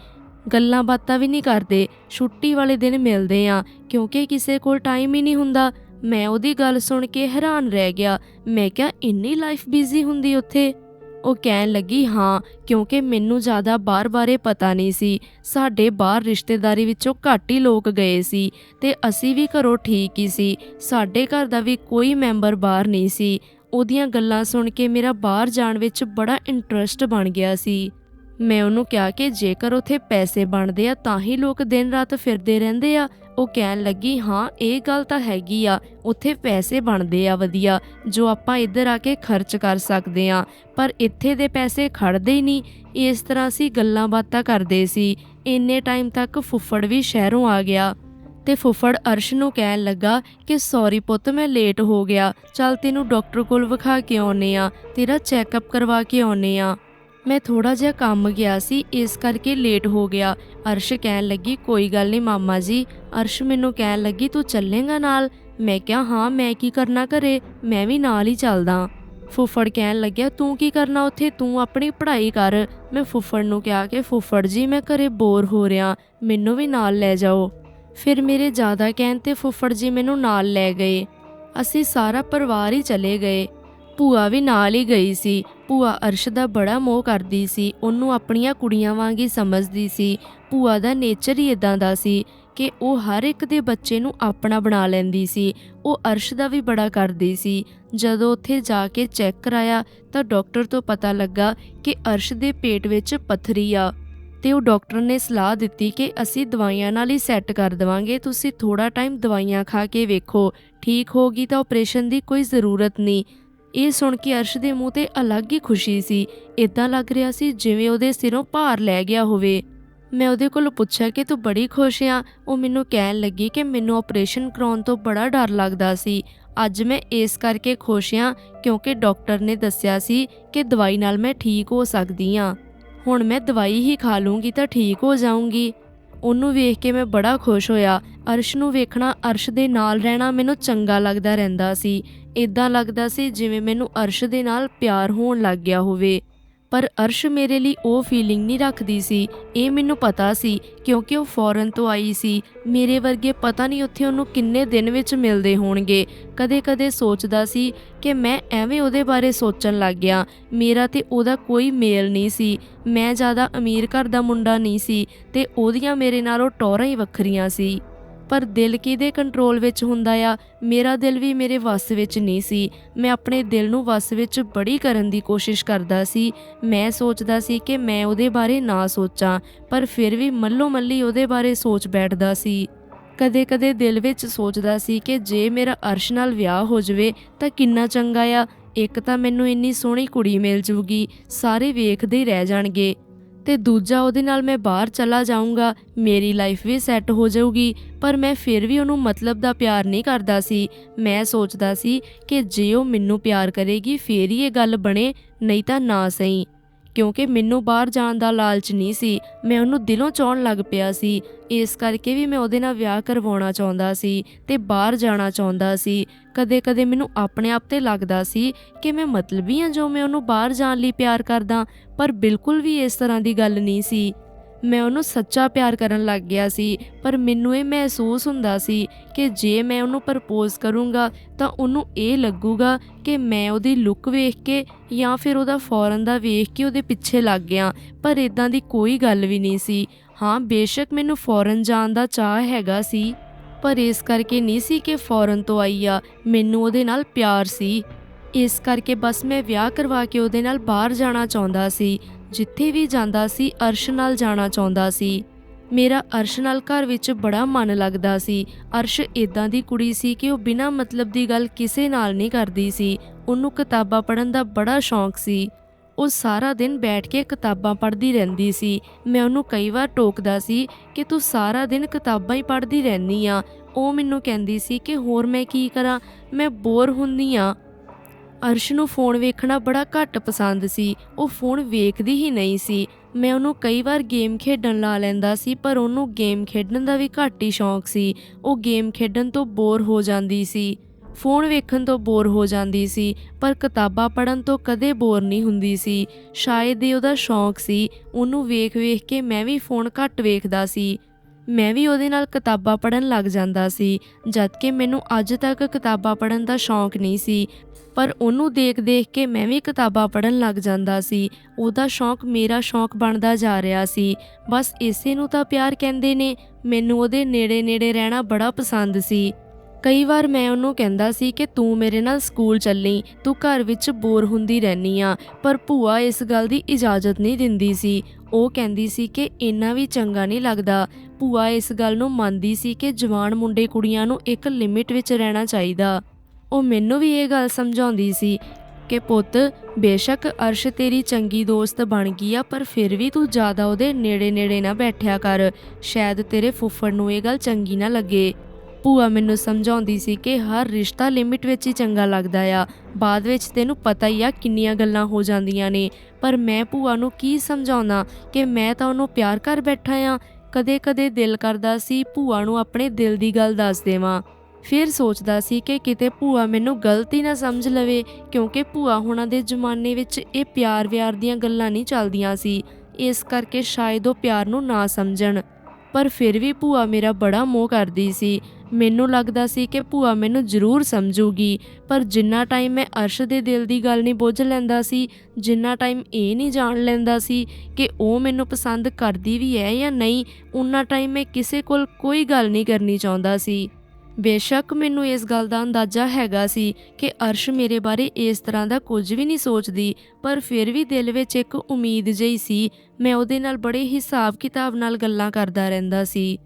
ਗੱਲਾਂ ਬਾਤਾਂ ਵੀ ਨਹੀਂ ਕਰਦੇ, ਛੁੱਟੀ ਵਾਲੇ ਦਿਨ ਮਿਲਦੇ ਆ ਕਿਉਂਕਿ ਕਿਸੇ ਕੋਲ ਟਾਈਮ ਹੀ ਨਹੀਂ ਹੁੰਦਾ। ਮੈਂ ਉਹਦੀ ਗੱਲ ਸੁਣ ਕੇ ਹੈਰਾਨ ਰਹਿ ਗਿਆ। ਮੈਂ ਕਿਹਾ, ਇੰਨੀ ਲਾਈਫ ਬਿਜ਼ੀ ਹੁੰਦੀ ਉੱਥੇ? ਉਹ ਕਹਿਣ ਲੱਗੀ, ਹਾਂ, ਕਿਉਂਕਿ ਮੈਨੂੰ ਜ਼ਿਆਦਾ ਬਾਹਰ ਬਾਰੇ ਪਤਾ ਨਹੀਂ ਸੀ। ਸਾਡੇ ਬਾਹਰ ਰਿਸ਼ਤੇਦਾਰੀ ਵਿੱਚੋਂ ਘੱਟ ਹੀ ਲੋਕ ਗਏ ਸੀ ਤੇ ਅਸੀਂ ਵੀ ਘਰੋਂ ਠੀਕ ਹੀ ਸੀ। ਸਾਡੇ ਘਰ ਦਾ ਵੀ ਕੋਈ ਮੈਂਬਰ ਬਾਹਰ ਨਹੀਂ ਸੀ। ਉਹਦੀਆਂ ਗੱਲਾਂ ਸੁਣ ਕੇ ਮੇਰਾ ਬਾਹਰ ਜਾਣ ਵਿੱਚ ਬੜਾ ਇੰਟਰਸਟ ਬਣ ਗਿਆ ਸੀ। ਮੈਂ ਉਹਨੂੰ ਕਿਹਾ ਕਿ ਜੇਕਰ ਉਥੇ ਪੈਸੇ ਬਣਦੇ ਆ, ਤਾਂ ਹੀ ਲੋਕ ਦਿਨ ਰਾਤ ਫਿਰਦੇ ਰਹਿੰਦੇ ਆ। ਉਹ ਕਹਿਣ ਲੱਗੀ, ਹਾਂ, ਇਹ ਗੱਲ ਤਾਂ ਹੈਗੀ ਆ। ਉੱਥੇ ਪੈਸੇ ਬਣਦੇ ਆ ਵਧੀਆ, ਜੋ ਆਪਾਂ ਇੱਧਰ ਆ ਕੇ ਖਰਚ ਕਰ ਸਕਦੇ ਆ। ਪਰ ਇੱਥੇ ਦੇ ਪੈਸੇ ਖੜਦੇ ਹੀ ਨਹੀਂ। ਇਸ ਤਰ੍ਹਾਂ ਅਸੀਂ ਗੱਲਾਂ ਬਾਤਾਂ ਕਰਦੇ ਸੀ। ਇੰਨੇ ਟਾਈਮ ਤੱਕ ਫੁੱਫੜ ਵੀ ਸ਼ਹਿਰੋਂ ਆ ਗਿਆ। ਤੇ ਫੁੱਫੜ ਅਰਸ਼ ਨੂੰ ਕਹਿਣ ਲੱਗਾ ਕਿ, ਸੌਰੀ ਪੁੱਤ, ਮੈਂ ਲੇਟ ਹੋ ਗਿਆ। ਚੱਲ ਤੈਨੂੰ ਡਾਕਟਰ ਕੋਲ ਵਿਖਾ ਕੇ ਆਉਨੇ ਆ। ਤੇਰਾ ਚੈੱਕਅਪ ਕਰਵਾ ਕੇ ਆਉਨੇ ਆ। ਮੈਂ ਥੋੜਾ ਜਿਹਾ ਕੰਮ ਗਿਆ ਸੀ, ਇਸ ਕਰਕੇ ਲੇਟ ਹੋ ਗਿਆ। ਅਰਸ਼ ਕਹਿਣ ਲੱਗੀ, ਕੋਈ ਗੱਲ ਨਹੀਂ ਮਾਮਾ ਜੀ, ਅਰਸ਼ ਮੈਨੂੰ ਕਹਿਣ ਲੱਗੀ, ਤੂੰ ਚੱਲੇਗਾ ਨਾਲ? ਮੈਂ ਕਿਹਾ, ਹਾਂ, ਮੈਂ ਕੀ ਕਰਨਾ ਘਰੇ? ਮੈਂ ਵੀ ਨਾਲ ਹੀ ਚੱਲਦਾ। ਫੁੱਫੜ ਕਹਿਣ ਲੱਗਿਆ, ਤੂੰ ਕੀ ਕਰਨਾ ਉੱਥੇ? ਤੂੰ ਆਪਣੀ ਪੜ੍ਹਾਈ ਕਰ। ਮੈਂ ਫੁੱਫੜ ਨੂੰ ਕਿਹਾ ਕਿ, ਫੁੱਫੜ ਜੀ, ਮੈਂ ਘਰੇ ਬੋਰ ਹੋ ਰਿਹਾ, ਮੈਨੂੰ ਵੀ ਨਾਲ ਲੈ ਜਾਓ। ਫਿਰ ਮੇਰੇ ਜ਼ਿਆਦਾ ਕਹਿਣ ਤੇ ਫੁੱਫੜ ਜੀ ਮੈਨੂੰ ਨਾਲ ਲੈ ਗਏ। ਅਸੀਂ ਸਾਰਾ ਪਰਿਵਾਰ ਹੀ ਚਲੇ ਗਏ। ਭੂਆ ਵੀ ਨਾਲ ਹੀ ਗਈ ਸੀ। ਭੂਆ ਅਰਸ਼ ਦਾ ਬੜਾ ਮੋਹ ਕਰਦੀ ਸੀ। ਉਹਨੂੰ ਆਪਣੀਆਂ ਕੁੜੀਆਂ ਵਾਂਗ ਹੀ ਸਮਝਦੀ ਸੀ। ਭੂਆ ਦਾ ਨੇਚਰ ਹੀ ਇਦਾਂ ਦਾ ਸੀ ਕਿ ਉਹ ਹਰ ਇੱਕ ਦੇ ਬੱਚੇ ਨੂੰ ਆਪਣਾ ਬਣਾ ਲੈਂਦੀ ਸੀ। ਉਹ ਅਰਸ਼ ਦਾ ਵੀ ਬੜਾ ਕਰਦੀ ਸੀ। ਜਦੋਂ ਉੱਥੇ ਜਾ ਕੇ ਚੈੱਕ ਕਰਾਇਆ ਤਾਂ ਡਾਕਟਰ ਤੋਂ ਪਤਾ ਲੱਗਾ ਕਿ ਅਰਸ਼ ਦੇ ਪੇਟ ਵਿੱਚ ਪੱਥਰੀ ਆ ਤੇ ਉਹ ਡਾਕਟਰ ਨੇ ਸਲਾਹ ਦਿੱਤੀ ਕਿ ਅਸੀਂ ਦਵਾਈਆਂ ਨਾਲ ਹੀ ਸੈੱਟ ਕਰ ਦਵਾਂਗੇ। ਤੁਸੀਂ ਥੋੜਾ ਟਾਈਮ ਦਵਾਈਆਂ ਖਾ ਕੇ ਵੇਖੋ। ਠੀਕ ਹੋਗੀ ਤਾਂ ਆਪਰੇਸ਼ਨ ਦੀ ਕੋਈ ਜ਼ਰੂਰਤ ਨਹੀਂ। ਇਹ ਸੁਣ ਕੇ ਅਰਸ਼ ਦੇ ਮੂੰਹ ਤੇ ਅਲੱਗ ਹੀ ਖੁਸ਼ੀ ਸੀ। ਇਦਾਂ ਲੱਗ ਰਿਹਾ ਸੀ ਜਿਵੇਂ ਉਹਦੇ ਸਿਰੋਂ ਭਾਰ ਲੈ ਗਿਆ ਹੋਵੇ। ਮੈਂ ਉਹਦੇ ਕੋਲ ਪੁੱਛਿਆ ਕਿ ਤੂੰ ਬੜੀ ਖੁਸ਼ ਆ? ਉਹ ਮੈਨੂੰ ਕਹਿਣ ਲੱਗੀ ਕਿ ਮੈਨੂੰ ਆਪਰੇਸ਼ਨ ਕਰਾਉਣ ਤੋਂ ਬੜਾ ਡਰ ਲੱਗਦਾ ਸੀ। ਅੱਜ ਮੈਂ ਇਸ ਕਰਕੇ ਖੁਸ਼ ਆ ਕਿਉਂਕਿ ਡਾਕਟਰ ਨੇ ਦੱਸਿਆ ਸੀ ਕਿ ਦਵਾਈ ਨਾਲ ਮੈਂ ਠੀਕ ਹੋ ਸਕਦੀ ਆ। ਹੁਣ ਮੈਂ ਦਵਾਈ ਹੀ ਖਾ ਲੂੰਗੀ ਤਾਂ ਠੀਕ ਹੋ ਜਾਊਂਗੀ। ਉਹਨੂੰ ਵੇਖ ਕੇ ਮੈਂ ਬੜਾ ਖੁਸ਼ ਹੋਇਆ। ਅਰਸ਼ ਨੂੰ ਵੇਖਣਾ ਅਰਸ਼ ਦੇ ਨਾਲ ਰਹਿਣਾ ਮੈਨੂੰ ਚੰਗਾ ਲੱਗਦਾ ਰਹਿੰਦਾ ਸੀ। ਇਦਾਂ ਲੱਗਦਾ ਸੀ ਜਿਵੇਂ ਮੈਨੂੰ ਅਰਸ਼ ਦੇ ਨਾਲ ਪਿਆਰ ਹੋਣ ਲੱਗ ਗਿਆ ਹੋਵੇ। ਪਰ ਅਰਸ਼ ਮੇਰੇ ਲਈ ਉਹ ਫੀਲਿੰਗ ਨਹੀਂ ਰੱਖਦੀ ਸੀ। ਇਹ ਮੈਨੂੰ ਪਤਾ ਸੀ, ਕਿਉਂਕਿ ਉਹ ਫੌਰਨ ਤੋਂ ਆਈ ਸੀ। ਮੇਰੇ ਵਰਗੇ ਪਤਾ ਨਹੀਂ ਉੱਥੇ ਉਹਨੂੰ ਕਿੰਨੇ ਦਿਨ ਵਿੱਚ ਮਿਲਦੇ ਹੋਣਗੇ। ਕਦੇ-ਕਦੇ ਸੋਚਦਾ ਸੀ ਕਿ ਮੈਂ ਐਵੇਂ ਉਹਦੇ ਬਾਰੇ ਸੋਚਣ ਲੱਗ ਗਿਆ। ਮੇਰਾ ਤੇ ਉਹਦਾ ਕੋਈ ਮੇਲ ਨਹੀਂ ਸੀ। ਮੈਂ ਜ਼ਿਆਦਾ ਅਮੀਰ ਘਰ ਦਾ ਮੁੰਡਾ ਨਹੀਂ ਸੀ ਤੇ ਉਹਦੀਆਂ ਮੇਰੇ ਨਾਲੋਂ ਟੌਰਾਂ ਹੀ ਵੱਖਰੀਆਂ ਸੀ। ਪਰ ਦਿਲ ਕਿਹਦੇ ਕੰਟਰੋਲ ਵਿੱਚ ਹੁੰਦਾ ਆ? ਮੇਰਾ ਦਿਲ ਵੀ ਮੇਰੇ ਵੱਸ ਵਿੱਚ ਨਹੀਂ ਸੀ। ਮੈਂ ਆਪਣੇ ਦਿਲ ਨੂੰ ਵੱਸ ਵਿੱਚ ਬੜੀ ਕਰਨ ਦੀ ਕੋਸ਼ਿਸ਼ ਕਰਦਾ ਸੀ। ਮੈਂ ਸੋਚਦਾ ਸੀ ਕਿ ਮੈਂ ਉਹਦੇ ਬਾਰੇ ਨਾ ਸੋਚਾਂ, ਪਰ ਫਿਰ ਵੀ ਮੱਲੋ ਮੱਲੀ ਉਹਦੇ ਬਾਰੇ ਸੋਚ ਬੈਠਦਾ ਸੀ। ਕਦੇ-ਕਦੇ ਦਿਲ ਵਿੱਚ ਸੋਚਦਾ ਸੀ ਕਿ ਜੇ ਮੇਰਾ ਅਰਸ਼ ਨਾਲ ਵਿਆਹ ਹੋ ਜਾਵੇ ਤਾਂ ਕਿੰਨਾ ਚੰਗਾ ਆ। ਇੱਕ ਤਾਂ ਮੈਨੂੰ ਇੰਨੀ ਸੋਹਣੀ ਕੁੜੀ ਮਿਲ ਜੂਗੀ, ਸਾਰੇ ਵੇਖਦੇ ਹੀ ਰਹਿ ਜਾਣਗੇ। ਤੇ ਦੂਜਾ ਉਹਦੇ ਨਾਲ ਮੈਂ ਬਾਹਰ ਚਲਾ ਜਾਊਂਗਾ, ਮੇਰੀ ਲਾਈਫ ਵੀ ਸੈੱਟ ਹੋ ਜਾਊਗੀ, ਪਰ ਮੈਂ ਫਿਰ ਵੀ ਉਹਨੂੰ ਮਤਲਬ ਦਾ ਪਿਆਰ ਨਹੀਂ ਕਰਦਾ ਸੀ। ਮੈਂ ਸੋਚਦਾ ਸੀ ਕਿ ਜੇ ਉਹ ਮੈਨੂੰ ਪਿਆਰ ਕਰੇਗੀ, ਫੇਰ ਹੀ ਇਹ ਗੱਲ ਬਣੇ, ਨਹੀਂ ਤਾਂ ਨਾ ਸਹੀ। ਕਿਉਂਕਿ ਮੈਨੂੰ ਬਾਹਰ ਜਾਣ ਦਾ ਲਾਲਚ ਨਹੀਂ ਸੀ। ਮੈਂ ਉਹਨੂੰ ਦਿਲੋਂ ਚਾਹਣ ਲੱਗ ਪਿਆ ਸੀ। ਇਸ ਕਰਕੇ ਵੀ ਮੈਂ ਉਹਦੇ ਨਾਲ ਵਿਆਹ ਕਰਵਾਉਣਾ ਚਾਹੁੰਦਾ ਸੀ ਤੇ ਬਾਹਰ ਜਾਣਾ ਚਾਹੁੰਦਾ ਸੀ। ਕਦੇ-ਕਦੇ ਮੈਨੂੰ ਆਪਣੇ ਆਪ ਤੇ ਲੱਗਦਾ ਸੀ ਕਿ ਮੈਂ ਮਤਲਬੀ ਹਾਂ ਜੋ ਮੈਂ ਉਹਨੂੰ ਬਾਹਰ ਜਾਣ ਲਈ ਪਿਆਰ ਕਰਦਾ, ਪਰ ਬਿਲਕੁਲ ਵੀ ਇਸ ਤਰ੍ਹਾਂ ਦੀ ਗੱਲ ਨਹੀਂ ਸੀ। ਮੈਂ ਉਹਨੂੰ ਸੱਚਾ ਪਿਆਰ ਕਰਨ ਲੱਗ ਗਿਆ ਸੀ, ਪਰ ਮੈਨੂੰ ਇਹ ਮਹਿਸੂਸ ਹੁੰਦਾ ਸੀ ਕਿ ਜੇ ਮੈਂ ਉਹਨੂੰ ਪ੍ਰਪੋਜ਼ ਕਰੂੰਗਾ, ਤਾਂ ਉਹਨੂੰ ਇਹ ਲੱਗੂਗਾ ਕਿ ਮੈਂ ਉਹਦੀ ਲੁੱਕ ਵੇਖ ਕੇ ਜਾਂ ਫਿਰ ਉਹਦਾ ਫੌਰਨ ਦਾ ਵੇਖ ਕੇ ਉਹਦੇ ਪਿੱਛੇ ਲੱਗ ਗਿਆ, ਪਰ ਇਦਾਂ ਦੀ ਕੋਈ ਗੱਲ ਵੀ ਨਹੀਂ ਸੀ। ਹਾਂ, ਬੇਸ਼ੱਕ ਮੈਨੂੰ ਫੌਰਨ ਜਾਣ ਦਾ ਚਾਹ ਹੈਗਾ ਸੀ, ਪਰ ਇਸ ਕਰਕੇ ਨਹੀਂ ਸੀ ਕਿ ਫੌਰਨ ਤੋਂ ਆਈ ਆ, ਮੈਨੂੰ ਉਹਦੇ ਨਾਲ ਪਿਆਰ ਸੀ। ਇਸ ਕਰਕੇ ਬਸ ਮੈਂ ਵਿਆਹ ਕਰਵਾ ਕੇ ਉਹਦੇ ਨਾਲ ਬਾਹਰ ਜਾਣਾ ਚਾਹੁੰਦਾ ਸੀ। ਜਿੱਥੇ ਵੀ ਜਾਂਦਾ ਸੀ ਅਰਸ਼ ਨਾਲ ਜਾਣਾ ਚਾਹੁੰਦਾ ਸੀ। ਮੇਰਾ ਅਰਸ਼ ਨਾਲ ਘਰ ਵਿੱਚ ਬੜਾ ਮਨ ਲੱਗਦਾ ਸੀ। ਅਰਸ਼ ਇਦਾਂ ਦੀ ਕੁੜੀ ਸੀ ਕਿ ਉਹ ਬਿਨਾਂ ਮਤਲਬ ਦੀ ਗੱਲ ਕਿਸੇ ਨਾਲ ਨਹੀਂ ਕਰਦੀ ਸੀ। ਉਹਨੂੰ ਕਿਤਾਬਾਂ ਪੜ੍ਹਨ ਦਾ ਬੜਾ ਸ਼ੌਂਕ ਸੀ। ਉਹ ਸਾਰਾ ਦਿਨ ਬੈਠ ਕੇ ਕਿਤਾਬਾਂ ਪੜ੍ਹਦੀ ਰਹਿੰਦੀ ਸੀ। ਮੈਂ ਉਹਨੂੰ ਕਈ ਵਾਰ ਟੋਕਦਾ ਸੀ ਕਿ ਤੂੰ ਸਾਰਾ ਦਿਨ ਕਿਤਾਬਾਂ ਹੀ ਪੜ੍ਹਦੀ ਰਹਿੰਦੀ ਆ। ਉਹ ਮੈਨੂੰ ਕਹਿੰਦੀ ਸੀ ਕਿ ਹੋਰ ਮੈਂ ਕੀ ਕਰਾਂ? ਮੈਂ ਬੋਰ ਹੁੰਦੀ ਆ। ਅਰਸ਼ ਨੂੰ ਫੋਨ ਵੇਖਣਾ ਬੜਾ ਘੱਟ ਪਸੰਦ ਸੀ। ਉਹ ਫੋਨ ਵੇਖਦੀ ਹੀ ਨਹੀਂ ਸੀ। ਮੈਂ ਉਹਨੂੰ ਕਈ ਵਾਰ ਗੇਮ ਖੇਡਣ ਲਾ ਲੈਂਦਾ ਸੀ, ਪਰ ਉਹਨੂੰ ਗੇਮ ਖੇਡਣ ਦਾ ਵੀ ਘੱਟ ਹੀ ਸ਼ੌਂਕ ਸੀ। ਉਹ ਗੇਮ ਖੇਡਣ ਤੋਂ ਬੋਰ ਹੋ ਜਾਂਦੀ ਸੀ। ਫੋਨ ਵੇਖਣ ਤੋਂ ਬੋਰ ਹੋ ਜਾਂਦੀ ਸੀ, ਪਰ ਕਿਤਾਬਾਂ ਪੜ੍ਹਨ ਤੋਂ ਕਦੇ ਬੋਰ ਨਹੀਂ ਹੁੰਦੀ ਸੀ। ਸ਼ਾਇਦ ਇਹ ਉਹਦਾ ਸ਼ੌਂਕ ਸੀ, ਉਹਨੂੰ ਵੇਖ-ਵੇਖ ਕੇ ਮੈਂ ਵੀ ਫੋਨ ਘੱਟ ਵੇਖਦਾ ਸੀ। ਮੈਂ ਵੀ ਉਹਦੇ ਨਾਲ ਕਿਤਾਬਾਂ ਪੜ੍ਹਨ ਲੱਗ ਜਾਂਦਾ ਸੀ, ਜਦਕਿ ਮੈਨੂੰ ਅੱਜ ਤੱਕ ਕਿਤਾਬਾਂ ਪੜ੍ਹਨ ਦਾ ਸ਼ੌਂਕ ਨਹੀਂ ਸੀ। ਪਰ ਉਹਨੂੰ ਦੇਖ-ਦੇਖ ਕੇ ਮੈਂ ਵੀ ਕਿਤਾਬਾਂ ਪੜ੍ਹਨ ਲੱਗ ਜਾਂਦਾ ਸੀ। ਉਹਦਾ ਸ਼ੌਂਕ ਮੇਰਾ ਸ਼ੌਂਕ ਬਣਦਾ ਜਾ ਰਿਹਾ ਸੀ। ਬਸ ਇਸੇ ਨੂੰ ਤਾਂ ਪਿਆਰ ਕਹਿੰਦੇ ਨੇ, ਮੈਨੂੰ ਉਹਦੇ ਨੇੜੇ-ਨੇੜੇ ਰਹਿਣਾ ਬੜਾ ਪਸੰਦ ਸੀ। ਕਈ ਵਾਰ ਮੈਂ ਉਹਨੂੰ ਕਹਿੰਦਾ ਸੀ ਕਿ ਤੂੰ ਮੇਰੇ ਨਾਲ ਸਕੂਲ ਚੱਲੀ, ਤੂੰ ਘਰ ਵਿੱਚ ਬੋਰ ਹੁੰਦੀ ਰਹਿਨੀ ਆ, ਪਰ ਭੂਆ ਇਸ ਗੱਲ ਦੀ ਇਜਾਜ਼ਤ ਨਹੀਂ ਦਿੰਦੀ ਸੀ। ਉਹ ਕਹਿੰਦੀ ਸੀ ਕਿ ਇੰਨਾ ਵੀ ਚੰਗਾ ਨਹੀਂ ਲੱਗਦਾ। ਭੂਆ ਇਸ ਗੱਲ ਨੂੰ ਮੰਨਦੀ ਸੀ ਕਿ ਜਵਾਨ ਮੁੰਡੇ ਕੁੜੀਆਂ ਨੂੰ ਇੱਕ ਲਿਮਿਟ ਵਿੱਚ ਰਹਿਣਾ ਚਾਹੀਦਾ। ਉਹ ਮੈਨੂੰ ਵੀ ਇਹ ਗੱਲ ਸਮਝਾਉਂਦੀ ਸੀ ਕਿ ਪੁੱਤ, ਬੇਸ਼ੱਕ ਅਰਸ਼ ਤੇਰੀ ਚੰਗੀ ਦੋਸਤ ਬਣ ਗਈ ਆ, ਪਰ ਫਿਰ ਵੀ ਤੂੰ ਜ਼ਿਆਦਾ ਉਹਦੇ ਨੇੜੇ ਨੇੜੇ ਨਾ ਬੈਠਿਆ ਕਰ। ਸ਼ਾਇਦ ਤੇਰੇ ਫੁੱਫੜ ਨੂੰ ਇਹ ਗੱਲ ਚੰਗੀ ਨਾ ਲੱਗੇ। ਭੂਆ ਮੈਨੂੰ ਸਮਝਾਉਂਦੀ ਸੀ ਕਿ ਹਰ ਰਿਸ਼ਤਾ ਲਿਮਿਟ ਵਿੱਚ ਹੀ ਚੰਗਾ ਲੱਗਦਾ ਆ। ਬਾਅਦ ਵਿੱਚ ਤੈਨੂੰ ਪਤਾ ਹੀ ਆ ਕਿੰਨੀਆਂ ਗੱਲਾਂ ਹੋ ਜਾਂਦੀਆਂ ਨੇ। ਪਰ ਮੈਂ ਭੂਆ ਨੂੰ ਕੀ ਸਮਝਾਉਣਾ ਕਿ ਮੈਂ ਤਾਂ ਉਹਨੂੰ ਪਿਆਰ ਕਰ ਬੈਠਾ ਆ। ਕਦੇ-ਕਦੇ ਦਿਲ ਕਰਦਾ ਸੀ ਭੂਆ ਨੂੰ ਆਪਣੇ ਦਿਲ ਦੀ ਗੱਲ ਦੱਸ ਦੇਵਾਂ। ਫਿਰ ਸੋਚਦਾ ਸੀ ਕਿ ਕਿਤੇ ਭੂਆ ਮੈਨੂੰ ਗਲਤੀ ਨਾ ਸਮਝ ਲਵੇ, ਕਿਉਂਕਿ ਭੂਆ ਹੁਣਾਂ ਦੇ ਜ਼ਮਾਨੇ ਵਿੱਚ ਇਹ ਪਿਆਰ-ਵਿਆਰ ਦੀਆਂ ਗੱਲਾਂ ਨਹੀਂ ਚੱਲਦੀਆਂ ਸੀ। ਇਸ ਕਰਕੇ ਸ਼ਾਇਦ ਉਹ ਪਿਆਰ ਨੂੰ ਨਾ ਸਮਝਣ। ਪਰ ਫਿਰ ਵੀ ਭੂਆ ਮੇਰਾ ਬੜਾ ਮੋਹ ਕਰਦੀ ਸੀ। ਮੈਨੂੰ ਲੱਗਦਾ ਸੀ ਕਿ ਭੂਆ ਮੈਨੂੰ ਜ਼ਰੂਰ ਸਮਝੂਗੀ, ਪਰ ਜਿੰਨਾ ਟਾਈਮ ਮੈਂ ਅਰਸ਼ ਦੇ ਦਿਲ ਦੀ ਗੱਲ ਨਹੀਂ ਬੁੱਝ ਲੈਂਦਾ ਸੀ, ਜਿੰਨਾ ਟਾਈਮ ਇਹ ਨਹੀਂ ਜਾਣ ਲੈਂਦਾ ਸੀ ਕਿ ਉਹ ਮੈਨੂੰ ਪਸੰਦ ਕਰਦੀ ਵੀ ਹੈ ਜਾਂ ਨਹੀਂ, ਉਨਾ ਟਾਈਮ ਮੈਂ ਕਿਸੇ ਕੋਲ ਕੋਈ ਗੱਲ ਨਹੀਂ ਕਰਨੀ ਚਾਹੁੰਦਾ ਸੀ। ਬੇਸ਼ੱਕ ਮੈਨੂੰ ਇਸ ਗੱਲ ਦਾ ਅੰਦਾਜ਼ਾ ਹੈਗਾ ਸੀ ਕਿ ਅਰਸ਼ ਮੇਰੇ ਬਾਰੇ ਇਸ ਤਰ੍ਹਾਂ ਦਾ ਕੁਝ ਵੀ ਨਹੀਂ ਸੋਚਦੀ, ਪਰ ਫਿਰ ਵੀ ਦਿਲ ਵਿੱਚ ਇੱਕ ਉਮੀਦ ਜਿਹੀ ਸੀ, ਮੈਂ ਉਹਦੇ ਨਾਲ ਬੜੇ ਹਿਸਾਬ ਕਿਤਾਬ ਨਾਲ ਗੱਲਾਂ ਕਰਦਾ ਰਹਿੰਦਾ ਸੀ।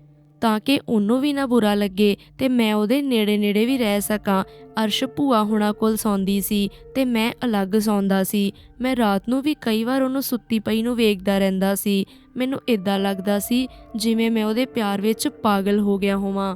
ਤਾਂ ਕਿ ਉਹਨੂੰ ਵੀ ਨਾ ਬੁਰਾ ਲੱਗੇ ਤੇ ਮੈਂ ਉਹਦੇ ਨੇੜੇ-ਨੇੜੇ ਵੀ ਰਹਿ ਸਕਾਂ, ਅਰਸ਼ ਭੂਆ ਹੁਣਾ ਕੋਲ ਸੌਂਦੀ ਸੀ ਤੇ ਮੈਂ ਅਲੱਗ ਸੌਂਦਾ ਸੀ। ਮੈਂ ਰਾਤ ਨੂੰ ਵੀ ਕਈ ਵਾਰ ਉਹਨੂੰ ਸੁੱਤੀ ਪਈ ਨੂੰ ਵੇਖਦਾ ਰਹਿੰਦਾ ਸੀ। ਮੈਨੂੰ ਇਦਾਂ ਲੱਗਦਾ ਸੀ ਜਿਵੇਂ ਮੈਂ ਉਹਦੇ ਪਿਆਰ ਵਿੱਚ ਪਾਗਲ ਹੋ ਗਿਆ ਹੋਵਾਂ।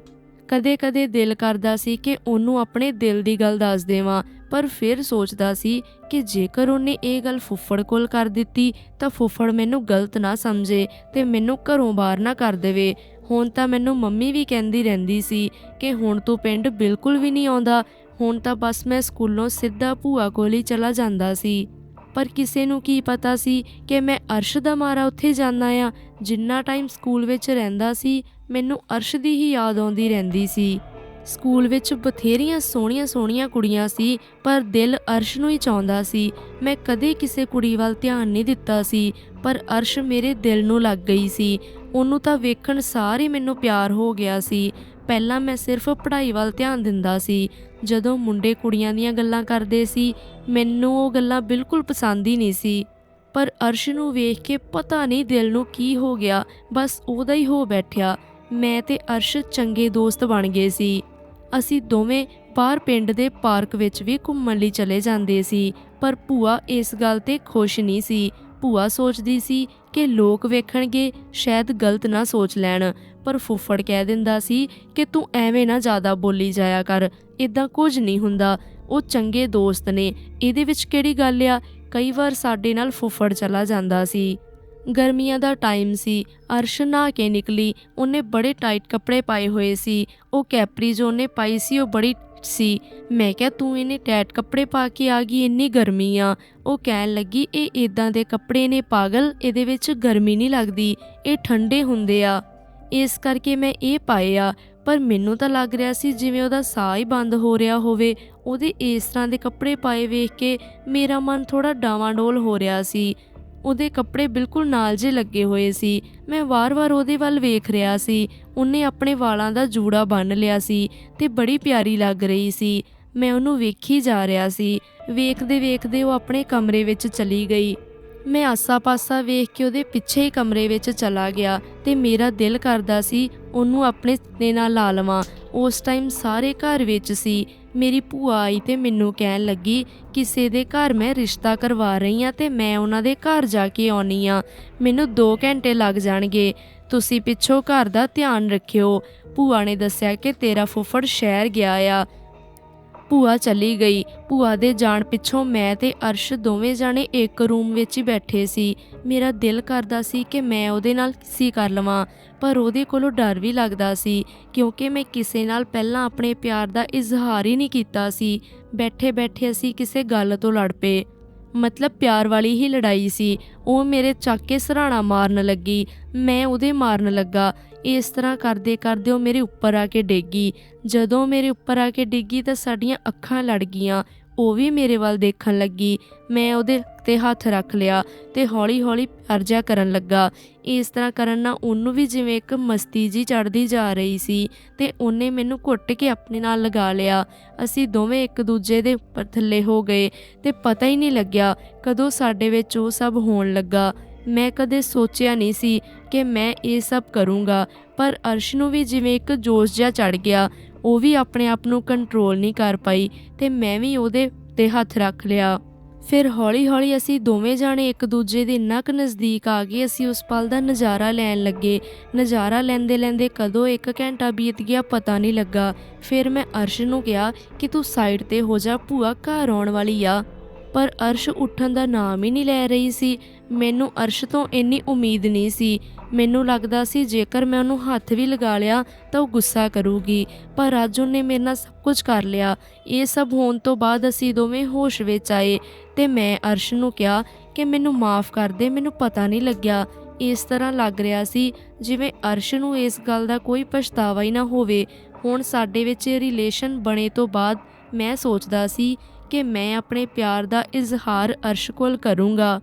ਕਦੇ-ਕਦੇ ਦਿਲ ਕਰਦਾ ਸੀ ਕਿ ਉਹਨੂੰ ਆਪਣੇ ਦਿਲ ਦੀ ਗੱਲ ਦੱਸ ਦੇਵਾਂ, ਪਰ ਫਿਰ ਸੋਚਦਾ ਸੀ ਕਿ ਜੇਕਰ ਉਹਨੇ ਇਹ ਗੱਲ ਫੁੱਫੜ ਕੋਲ ਕਰ ਦਿੱਤੀ, ਤਾਂ ਫੁੱਫੜ ਮੈਨੂੰ ਗਲਤ ਨਾ ਸਮਝੇ ਤੇ ਮੈਨੂੰ ਘਰੋਂ ਬਾਹਰ ਨਾ ਕਰ ਦੇਵੇ। ਹੁਣ ਤਾਂ ਮੈਨੂੰ ਮੰਮੀ ਵੀ ਕਹਿੰਦੀ ਰਹਿੰਦੀ ਸੀ ਕਿ ਹੁਣ ਤੂੰ ਪਿੰਡ ਬਿਲਕੁਲ ਵੀ ਨਹੀਂ ਆਉਂਦਾ, ਹੁਣ ਤਾਂ ਬਸ ਮੈਂ ਸਕੂਲੋਂ ਸਿੱਧਾ ਭੂਆ ਕੋਲ ਹੀ ਚਲਾ ਜਾਂਦਾ ਸੀ। ਪਰ ਕਿਸੇ ਨੂੰ ਕੀ ਪਤਾ ਸੀ ਕਿ ਮੈਂ ਅਰਸ਼ ਦਾ ਮਾਰਾ ਉੱਥੇ ਜਾਂਦਾ ਆ, ਜਿੰਨਾ ਟਾਈਮ ਸਕੂਲ ਵਿੱਚ ਰਹਿੰਦਾ ਸੀ ਮੈਨੂੰ ਅਰਸ਼ ਦੀ ਹੀ ਯਾਦ ਆਉਂਦੀ ਰਹਿੰਦੀ ਸੀ। ਸਕੂਲ ਵਿੱਚ ਬਥੇਰੀਆਂ ਸੋਹਣੀਆਂ ਸੋਹਣੀਆਂ ਕੁੜੀਆਂ ਸੀ, ਪਰ ਦਿਲ ਅਰਸ਼ ਨੂੰ ਹੀ ਚਾਹੁੰਦਾ ਸੀ। ਮੈਂ ਕਦੇ ਕਿਸੇ ਕੁੜੀ ਵੱਲ ਧਿਆਨ ਨਹੀਂ ਦਿੱਤਾ ਸੀ, ਪਰ ਅਰਸ਼ ਮੇਰੇ ਦਿਲ ਨੂੰ ਲੱਗ ਗਈ ਸੀ। ਉਹਨੂੰ ਤਾਂ ਵੇਖਣ ਸਾਰ ਹੀ ਮੈਨੂੰ ਪਿਆਰ ਹੋ ਗਿਆ ਸੀ। ਪਹਿਲਾਂ ਮੈਂ ਸਿਰਫ ਪੜ੍ਹਾਈ ਵੱਲ ਧਿਆਨ ਦਿੰਦਾ ਸੀ। ਜਦੋਂ ਮੁੰਡੇ ਕੁੜੀਆਂ ਦੀਆਂ ਗੱਲਾਂ ਕਰਦੇ ਸੀ, ਮੈਨੂੰ ਉਹ ਗੱਲਾਂ ਬਿਲਕੁਲ ਪਸੰਦ ਹੀ ਨਹੀਂ ਸੀ। ਪਰ ਅਰਸ਼ ਨੂੰ ਵੇਖ ਕੇ ਪਤਾ ਨਹੀਂ ਦਿਲ ਨੂੰ ਕੀ ਹੋ ਗਿਆ, ਬਸ ਉਹਦਾ ਹੀ ਹੋ ਬੈਠਿਆ। ਮੈਂ ਤੇ ਅਰਸ਼ ਚੰਗੇ ਦੋਸਤ ਬਣ ਗਏ ਸੀ। ਅਸੀਂ ਦੋਵੇਂ ਬਾਹਰ ਪਿੰਡ ਦੇ ਪਾਰਕ ਵਿੱਚ ਵੀ ਘੁੰਮਣ ਲਈ ਚਲੇ ਜਾਂਦੇ ਸੀ, ਪਰ ਭੂਆ ਇਸ ਗੱਲ ਤੇ ਖੁਸ਼ ਨਹੀਂ ਸੀ। ਭੂਆ ਸੋਚਦੀ ਸੀ ਕਿ ਲੋਕ ਵੇਖਣਗੇ, ਸ਼ਾਇਦ ਗਲਤ ਨਾ ਸੋਚ ਲੈਣ, ਪਰ ਫੁੱਫੜ ਕਹਿ ਦਿੰਦਾ ਸੀ ਕਿ ਤੂੰ ਐਵੇਂ ਨਾ ਜ਼ਿਆਦਾ ਬੋਲੀ ਜਾਇਆ ਕਰ ਇਦਾਂ ਕੁਝ ਨਹੀਂ ਹੁੰਦਾ। ਉਹ ਚੰਗੇ ਦੋਸਤ ਨੇ, ਇਹਦੇ ਵਿੱਚ ਕਿਹੜੀ ਗੱਲ ਆ? ਕਈ ਵਾਰ ਸਾਡੇ ਨਾਲ ਫੁੱਫੜ ਚਲਾ ਜਾਂਦਾ ਸੀ। ਗਰਮੀਆਂ ਦਾ ਟਾਈਮ ਸੀ। ਅਰਸ਼ ਨਹਾ ਕੇ ਨਿਕਲੀ। ਉਹਨੇ ਬੜੇ ਟਾਈਟ ਕੱਪੜੇ ਪਾਏ ਹੋਏ ਸੀ। ਉਹ ਕੈਪਰੀ ਜੋ ਉਹਨੇ ਪਾਈ ਸੀ, ਉਹ ਬੜੀ ਸੀ। ਮੈਂ ਕਿਹਾ, ਤੂੰ ਇਹਨੇ ਟੈਟ ਕੱਪੜੇ ਪਾ ਕੇ ਆ ਗਈ, ਇੰਨੀ ਗਰਮੀ ਆ। ਉਹ ਕਹਿਣ ਲੱਗੀ, ਇਹ ਇਦਾਂ ਦੇ ਕੱਪੜੇ ਨੇ ਪਾਗਲ, ਇਹਦੇ ਵਿੱਚ ਗਰਮੀ ਨਹੀਂ ਲੱਗਦੀ। ਇਹ ਠੰਡੇ ਹੁੰਦੇ ਆ। ਇਸ ਕਰਕੇ ਮੈਂ ਇਹ ਪਾਏ ਆ। ਪਰ ਮੈਨੂੰ ਤਾਂ ਲੱਗ ਰਿਹਾ ਸੀ, ਜਿਵੇਂ ਉਹਦਾ ਸਾਹ ਹੀ ਬੰਦ ਹੋ ਰਿਹਾ ਹੋਵੇ। ਉਹਦੇ ਇਸ ਤਰ੍ਹਾਂ ਦੇ ਕੱਪੜੇ ਪਾਏ ਵੇਖ ਕੇ ਮੇਰਾ ਮਨ ਥੋੜਾ ਡਾਵਾਂਡੋਲ ਹੋ ਰਿਹਾ ਸੀ। ਉਹਦੇ ਕੱਪੜੇ ਬਿਲਕੁਲ ਨਾਲ ਜੇ ਲੱਗੇ ਹੋਏ ਸੀ। ਮੈਂ ਵਾਰ-ਵਾਰ ਉਹਦੇ ਵੱਲ ਵੇਖ ਰਿਹਾ ਸੀ। ਉਹਨੇ ਆਪਣੇ ਵਾਲਾਂ ਦਾ ਜੂੜਾ ਬੰਨ ਲਿਆ ਸੀ ਤੇ ਬੜੀ ਪਿਆਰੀ ਲੱਗ ਰਹੀ ਸੀ। ਮੈਂ ਉਹਨੂੰ ਵੇਖੀ ਜਾ ਰਿਹਾ ਸੀ। ਵੇਖਦੇ ਵੇਖਦੇ ਉਹ ਆਪਣੇ ਕਮਰੇ ਵਿੱਚ ਚਲੀ ਗਈ। ਮੈਂ ਆਸਾ-ਪਾਸਾ ਵੇਖ ਕੇ ਉਹਦੇ ਪਿੱਛੇ ਹੀ ਕਮਰੇ ਵਿੱਚ ਚਲਾ ਗਿਆ ਤੇ ਮੇਰਾ ਦਿਲ ਕਰਦਾ ਸੀ ਉਹਨੂੰ ਆਪਣੇ ਦੇ ਨਾਲ ਲਾ ਲਵਾਂ। ਉਸ ਟਾਈਮ ਸਾਰੇ ਘਰ ਵਿੱਚ ਸੀ। ਮੇਰੀ ਭੂਆ ਆਈ ਤੇ ਮੈਨੂੰ ਕਹਿਣ ਲੱਗੀ, ਕਿਸੇ ਦੇ ਘਰ ਮੈਂ ਰਿਸ਼ਤਾ ਕਰਵਾ ਰਹੀ ਆ ਤੇ ਮੈਂ ਉਹਨਾਂ ਦੇ ਘਰ ਜਾ ਕੇ ਆਉਣੀ ਆ ਮੈਨੂੰ 2 ਘੰਟੇ ਲੱਗ ਜਾਣਗੇ। ਤੁਸੀਂ ਪਿੱਛੋਂ ਘਰ ਦਾ ਧਿਆਨ ਰੱਖਿਓ। ਭੂਆ ਨੇ ਦੱਸਿਆ ਕਿ ਤੇਰਾ ਫੁੱਫੜ ਸ਼ਹਿਰ ਗਿਆ ਆ। ਭੂਆ ਚਲੀ ਗਈ। ਭੂਆ ਦੇ ਜਾਣ ਪਿੱਛੋਂ ਮੈਂ ਤੇ ਅਰਸ਼ ਦੋਵੇਂ ਜਾਣੇ ਇੱਕ ਰੂਮ ਵਿੱਚ ਹੀ ਬੈਠੇ ਸੀ। ਮੇਰਾ ਦਿਲ ਕਰਦਾ ਸੀ ਕਿ ਮੈਂ ਉਹਦੇ ਨਾਲ ਕਿਸੀ ਕਰ ਲਵਾਂ, ਪਰ ਉਹਦੇ ਕੋਲੋਂ ਡਰ ਵੀ ਲੱਗਦਾ ਸੀ, ਕਿਉਂਕਿ ਮੈਂ ਕਿਸੇ ਨਾਲ ਪਹਿਲਾਂ ਆਪਣੇ ਪਿਆਰ ਦਾ ਇਜ਼ਹਾਰ ਹੀ ਨਹੀਂ ਕੀਤਾ ਸੀ। ਬੈਠੇ ਬੈਠੇ ਅਸੀਂ ਕਿਸੇ ਗੱਲ ਤੋਂ ਲੜ ਪਏ। ਮਤਲਬ ਪਿਆਰ ਵਾਲੀ ਹੀ ਲੜਾਈ ਸੀ। ਉਹ ਮੇਰੇ ਚੱਕ ਕੇ ਸਰਾਣਾ ਮਾਰਨ ਲੱਗੀ। ਮੈਂ ਉਹਦੇ ਮਾਰਨ ਲੱਗਾ। ਇਸ ਤਰ੍ਹਾਂ ਕਰਦੇ ਕਰਦੇ ਉਹ ਮੇਰੇ ਉੱਪਰ ਆ ਕੇ ਡੇਗੀ ਜਦੋਂ ਮੇਰੇ ਉੱਪਰ ਆ ਕੇ ਡਿੱਗੀ ਤਾਂ ਸਾਡੀਆਂ ਅੱਖਾਂ ਲੜ ਗਈਆਂ। ਉਹ ਵੀ ਮੇਰੇ ਵੱਲ ਦੇਖਣ ਲੱਗੀ। ਮੈਂ ਉਹਦੇ ਤੇ ਹੱਥ ਰੱਖ ਲਿਆ ਤੇ ਹੌਲੀ-ਹੌਲੀ ਅਰਜਾ ਕਰਨ ਲੱਗਾ। ਇਸ ਤਰ੍ਹਾਂ ਕਰਨ ਨਾਲ ਉਹਨੂੰ ਵੀ ਜਿਵੇਂ ਇੱਕ ਮਸਤੀ ਜੀ ਚੜਦੀ ਜਾ ਰਹੀ ਸੀ ਤੇ ਉਹਨੇ ਮੈਨੂੰ ਘੁੱਟ ਕੇ ਆਪਣੇ ਨਾਲ ਲਗਾ ਲਿਆ। ਅਸੀਂ ਦੋਵੇਂ ਇੱਕ ਦੂਜੇ ਦੇ ਉੱਪਰ ਥੱਲੇ ਹੋ ਗਏ ਤੇ ਪਤਾ ਹੀ ਨਹੀਂ ਲੱਗਿਆ ਕਦੋਂ ਸਾਡੇ ਵਿੱਚ ਉਹ ਸਭ ਹੋਣ ਲੱਗਾ। ਮੈਂ ਕਦੇ ਸੋਚਿਆ ਨਹੀਂ ਸੀ ਕਿ ਮੈਂ ਇਹ ਸਭ ਕਰੂੰਗਾ, ਪਰ ਅਰਸ਼ ਨੂੰ ਵੀ ਜਿਵੇਂ ਇੱਕ ਜੋਸ਼ ਜਿਹਾ ਚੜ ਗਿਆ, ਉਹ ਵੀ ਆਪਣੇ ਆਪ ਨੂੰ ਕੰਟਰੋਲ ਨਹੀਂ ਕਰ ਪਾਈ ਤੇ ਮੈਂ ਵੀ ਉਹਦੇ ਤੇ ਹੱਥ ਰੱਖ ਲਿਆ। ਫਿਰ ਹੌਲੀ-ਹੌਲੀ ਅਸੀਂ ਦੋਵੇਂ ਜਾਣੇ ਇੱਕ ਦੂਜੇ ਦੇ ਇੰਨਾ ਕੁ ਨਜ਼ਦੀਕ ਆ ਗਏ, ਅਸੀਂ ਉਸ ਪਲ ਦਾ ਨਜ਼ਾਰਾ ਲੈਣ ਲੱਗੇ। ਨਜ਼ਾਰਾ ਲੈਂਦੇ ਲੈਂਦੇ ਕਦੋਂ ਇੱਕ ਘੰਟਾ ਬੀਤ ਗਿਆ ਪਤਾ ਨਹੀਂ ਲੱਗਾ। ਫਿਰ ਮੈਂ ਅਰਸ਼ ਨੂੰ ਕਿਹਾ ਕਿ ਤੂੰ ਸਾਈਡ ਤੇ ਹੋ ਜਾ, ਭੂਆ ਘਰ ਆਉਣ ਵਾਲੀ ਆ। ਪਰ ਅਰਸ਼ ਉੱਠਣ ਦਾ ਨਾਮ ਹੀ ਨਹੀਂ ਲੈ ਰਹੀ ਸੀ। ਮੈਨੂੰ ਅਰਸ਼ ਤੋਂ ਇੰਨੀ ਉਮੀਦ ਨਹੀਂ ਸੀ। ਮੈਨੂੰ ਲੱਗਦਾ ਸੀ ਜੇਕਰ ਮੈਂ ਉਹਨੂੰ ਹੱਥ ਵੀ ਲਗਾ ਲਿਆ ਤਾਂ ਉਹ ਗੁੱਸਾ ਕਰੂਗੀ, ਪਰ ਅੱਜ ਉਹਨੇ ਮੇਰੇ ਨਾਲ ਸਭ ਕੁਝ ਕਰ ਲਿਆ। ਇਹ ਸਭ ਹੋਣ ਤੋਂ ਬਾਅਦ ਅਸੀਂ ਦੋਵੇਂ ਹੋਸ਼ ਵਿੱਚ ਆਏ ਤੇ ਮੈਂ ਅਰਸ਼ ਨੂੰ ਕਿਹਾ ਕਿ ਮੈਨੂੰ ਮਾਫ ਕਰ ਦੇ, ਮੈਨੂੰ ਪਤਾ ਨਹੀਂ ਲੱਗਿਆ। ਇਸ ਤਰ੍ਹਾਂ ਲੱਗ ਰਿਹਾ ਸੀ ਜਿਵੇਂ ਅਰਸ਼ ਨੂੰ ਇਸ ਗੱਲ ਦਾ ਕੋਈ ਪਛਤਾਵਾ ਹੀ ਨਾ ਹੋਵੇ। ਹੁਣ ਸਾਡੇ ਵਿੱਚ ਇਹ ਰਿਲੇਸ਼ਨ ਬਣੇ ਤੋਂ ਬਾਅਦ ਮੈਂ ਸੋਚਦਾ ਸੀ ਕਿ ਮੈਂ ਆਪਣੇ ਪਿਆਰ ਦਾ ਇਜ਼ਹਾਰ ਅਰਸ਼ ਕੋਲ ਕਰੂੰਗਾ।